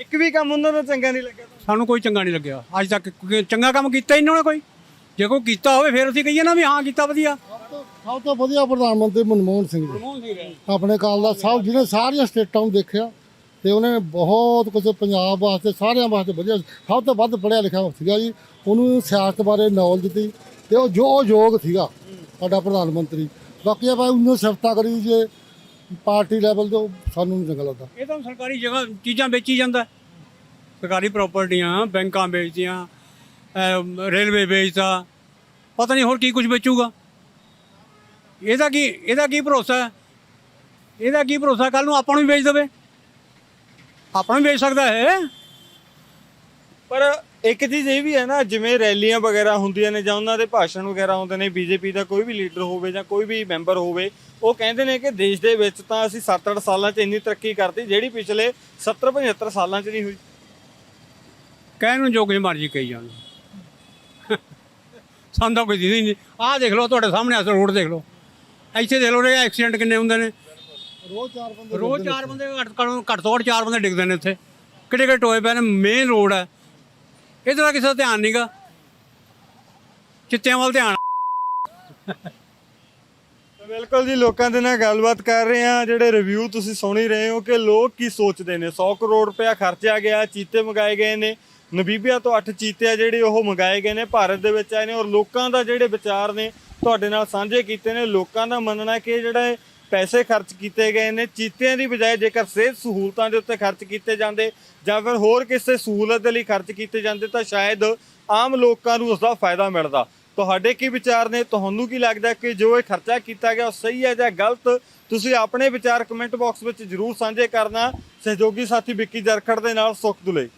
ਇੱਕ ਵੀ ਕੰਮ ਉਹਨਾਂ ਦਾ ਚੰਗਾ ਨਹੀਂ ਲੱਗਿਆ। ਤੁਹਾਨੂੰ? ਸਾਨੂੰ ਕੋਈ ਚੰਗਾ ਨਹੀਂ ਲੱਗਿਆ। ਅੱਜ ਤੱਕ ਕੋਈ ਚੰਗਾ ਕੰਮ ਕੀਤਾ ਹੀ ਨਹੀਂ ਉਹਨੇ ਕੋਈ। ਜੇ ਕੋਈ ਕੀਤਾ ਹੋਵੇ ਫਿਰ ਅਸੀਂ ਕਹੀਏ ਨਾ ਵੀ ਹਾਂ ਕੀਤਾ ਵਧੀਆ। ਸਭ ਤੋਂ ਵਧੀਆ ਪ੍ਰਧਾਨ ਮੰਤਰੀ ਮਨਮੋਹਨ ਸਿੰਘ ਜੀ। ਆਪਣੇ ਕਾਲ ਦਾ ਸਭ ਜਿਹਨੇ ਸਾਰੀਆਂ ਸਟੇਟਾਂ ਨੂੰ ਦੇਖਿਆ ਤੇ ਉਹਨੇ ਬਹੁਤ ਕੁਝ ਪੰਜਾਬ ਵਾਸਤੇ ਸਾਰਿਆਂ ਵਾਸਤੇ ਵਧੀਆ ਸਭ ਤੋਂ ਵੱਧ ਪੜ੍ਹਿਆ ਲਿਖਿਆ ਸੀਗਾ ਜੀ। ਉਹਨੂੰ ਸਿਆਸਤ ਬਾਰੇ ਨੌਲੇਜ ਦਿੱਤੀ ਤੇ ਉਹ ਜੋ ਯੋਗ ਸੀਗਾ ਸਾਡਾ ਪ੍ਰਧਾਨ ਮੰਤਰੀ। ਬਾਕੀ ਆਪਾਂ ਉਹਨੂੰ ਸਿਫਤਾਂ ਕਰੀ ਜੇ ਪਾਰਟੀ ਲੈਵਲ ਤੇ ਸਾਨੂੰ ਨਹੀਂ ਚੰਗਾ ਲੱਗਦਾ। ਇਹ ਤਾਂ ਸਰਕਾਰੀ ਜਗ੍ਹਾ ਚੀਜ਼ਾਂ ਵੇਚੀ ਜਾਂਦਾ। ਸਰਕਾਰੀ ਪ੍ਰਾਪਰਟੀਆਂ ਬੈਂਕਾਂ ਵੇਚਦੀਆਂ ਰੇਲਵੇ ਵੇਚਦਾ। ਪਤਾ ਨਹੀਂ ਹੋਰ ਕੀ ਕੁਝ ਵੇਚੂਗਾ। ਇਹਦਾ ਕੀ ਇਹਦਾ ਕੀ ਭਰੋਸਾ ਹੈ? ਇਹਦਾ ਕੀ ਭਰੋਸਾ ਕੱਲ ਨੂੰ ਆਪਾਂ ਨੂੰ ਵੀ ਵੇਚ ਦੇਵੇ। ਆਪਾਂ ਨੂੰ ਵੀ ਵੇਚ ਸਕਦਾ ਹੈ ਪਰ ਇੱਕ ਚੀਜ਼ ਇਹ ਵੀ ਹੈ ਨਾ ਜਿਵੇਂ ਰੈਲੀਆਂ ਵਗੈਰਾ ਹੁੰਦੀਆਂ ਨੇ ਜਾਂ ਉਹਨਾਂ ਦੇ ਭਾਸ਼ਣ ਵਗੈਰਾ ਹੁੰਦੇ ਨੇ ਬੀਜੇਪੀ ਦਾ ਕੋਈ ਵੀ ਲੀਡਰ ਹੋਵੇ ਜਾਂ ਕੋਈ ਵੀ ਮੈਂਬਰ ਹੋਵੇ ਉਹ ਕਹਿੰਦੇ ਨੇ ਕਿ ਦੇਸ਼ ਦੇ ਵਿੱਚ ਤਾਂ ਅਸੀਂ 7-8 ਸਾਲਾਂ 'ਚ ਇੰਨੀ ਤਰੱਕੀ ਕਰਤੀ ਜਿਹੜੀ ਪਿਛਲੇ 70-75 ਸਾਲਾਂ 'ਚ ਨਹੀਂ ਹੋਈ। ਕਹਿਣ ਨੂੰ ਜੋ ਕੁਝ ਮਰਜ਼ੀ ਕਹੀ ਜਾਣ। ਸਾਨੂੰ ਤਾਂ ਕੋਈ ਨਹੀਂ ਆਹ ਦੇਖ ਲਓ ਤੁਹਾਡੇ ਸਾਹਮਣੇ ਅਸਲ ਰੋਡ ਦੇਖ ਲਓ। ਇੱਥੇ ਦੇਖ ਲਓ ਰੇ ਐਕਸੀਡੈਂਟ ਕਿੰਨੇ ਹੁੰਦੇ ਨੇ। ਰੋਜ਼ ਚਾਰ ਬੰਦੇ ਰੋਜ਼ ਚਾਰ ਬੰਦੇ ਘੱਟ ਘੱਟ- ਘੱਟ ਤੋਂ ਘੱਟ ਚਾਰ ਬੰਦੇ ਡਿੱਗਦੇ ਨੇ ਇੱਥੇ। ਕਿਹੜੇ ਕਿਹੜੇ ਟੋਏ ਪਏ ਨੇ ਮੇਨ ਰੋਡ ਹੈ। ਇਹਦੇ ਦਾ ਕਿਸੇ ਦਾ ਧਿਆਨ ਨਹੀਂਗਾ ਚਿੱਤਿਆਂ ਵੱਲ ਧਿਆਨ। ਬਿਲਕੁਲ ਜੀ, ਲੋਕਾਂ ਦੇ ਨਾਲ ਗੱਲਬਾਤ ਕਰ ਰਹੇ ਆ ਜਿਹੜੇ ਰਿਵਿਊ ਤੁਸੀਂ ਸੁਣੀ ਰਹੇ ਹੋ ਕਿ ਲੋਕ ਕੀ ਸੋਚਦੇ ਨੇ? 100 ਕਰੋੜ ਰੁਪਇਆ ਖਰਚਿਆ ਗਿਆ, ਚੀਤੇ ਮੰਗਾਏ ਗਏ ਨੇ। ਨਬੀਬੀਆ ਤੋਂ 8 ਚੀਤੇ ਆ ਜਿਹੜੇ ਉਹ ਮੰਗਾਏ ਗਏ ਨੇ, ਭਾਰਤ ਦੇ ਵਿੱਚ ਆਏ ਨੇ। ਔਰ ਲੋਕਾਂ ਦਾ ਜਿਹੜੇ ਵਿਚਾਰ ਨੇ, ਤੁਹਾਡੇ ਨਾਲ ਸਾਂਝੇ ਕੀਤੇ ਨੇ। ਲੋਕਾਂ ਦਾ ਮੰਨਣਾ ਕਿ ਜਿਹੜਾ ਪੈਸੇ ਖਰਚ ਕੀਤੇ ਗਏ ਨੇ, ਚੀਤਿਆਂ ਦੀ ਬਜਾਏ ਜੇਕਰ ਸਿਹਤ ਸਹੂਲਤਾਂ ਦੇ ਉੱਤੇ ਖਰਚ ਕੀਤੇ ਜਾਂਦੇ ਜਾਂ ਫਿਰ ਹੋਰ ਕਿਸੇ ਸਹੂਲਤ ਦੇ ਲਈ ਖਰਚ ਕੀਤੇ ਜਾਂਦੇ ਤਾਂ ਸ਼ਾਇਦ ਆਮ ਲੋਕਾਂ ਨੂੰ ਉਸ ਦਾ ਫਾਇਦਾ ਮਿਲਦਾ। ਤੁਹਾਡੇ ਕੀ ਵਿਚਾਰ ਨੇ? ਤੁਹਾਨੂੰ ਕੀ ਲੱਗਦਾ ਕਿ ਜੋ ਇਹ ਖਰਚਾ ਕੀਤਾ ਗਿਆ ਉਹ ਸਹੀ ਹੈ ਜਾਂ ਗਲਤ? ਤੁਸੀਂ ਆਪਣੇ ਵਿਚਾਰ ਕਮੈਂਟ ਬਾਕਸ ਵਿੱਚ ਜਰੂਰ ਸਾਂਝੇ ਕਰਨਾ। ਸਹਿਯੋਗੀ ਸਾਥੀ ਵਿੱਕੀ ਜਰਖੜ ਦੇ ਨਾਲ ਸੁਖ ਦੁਲੇ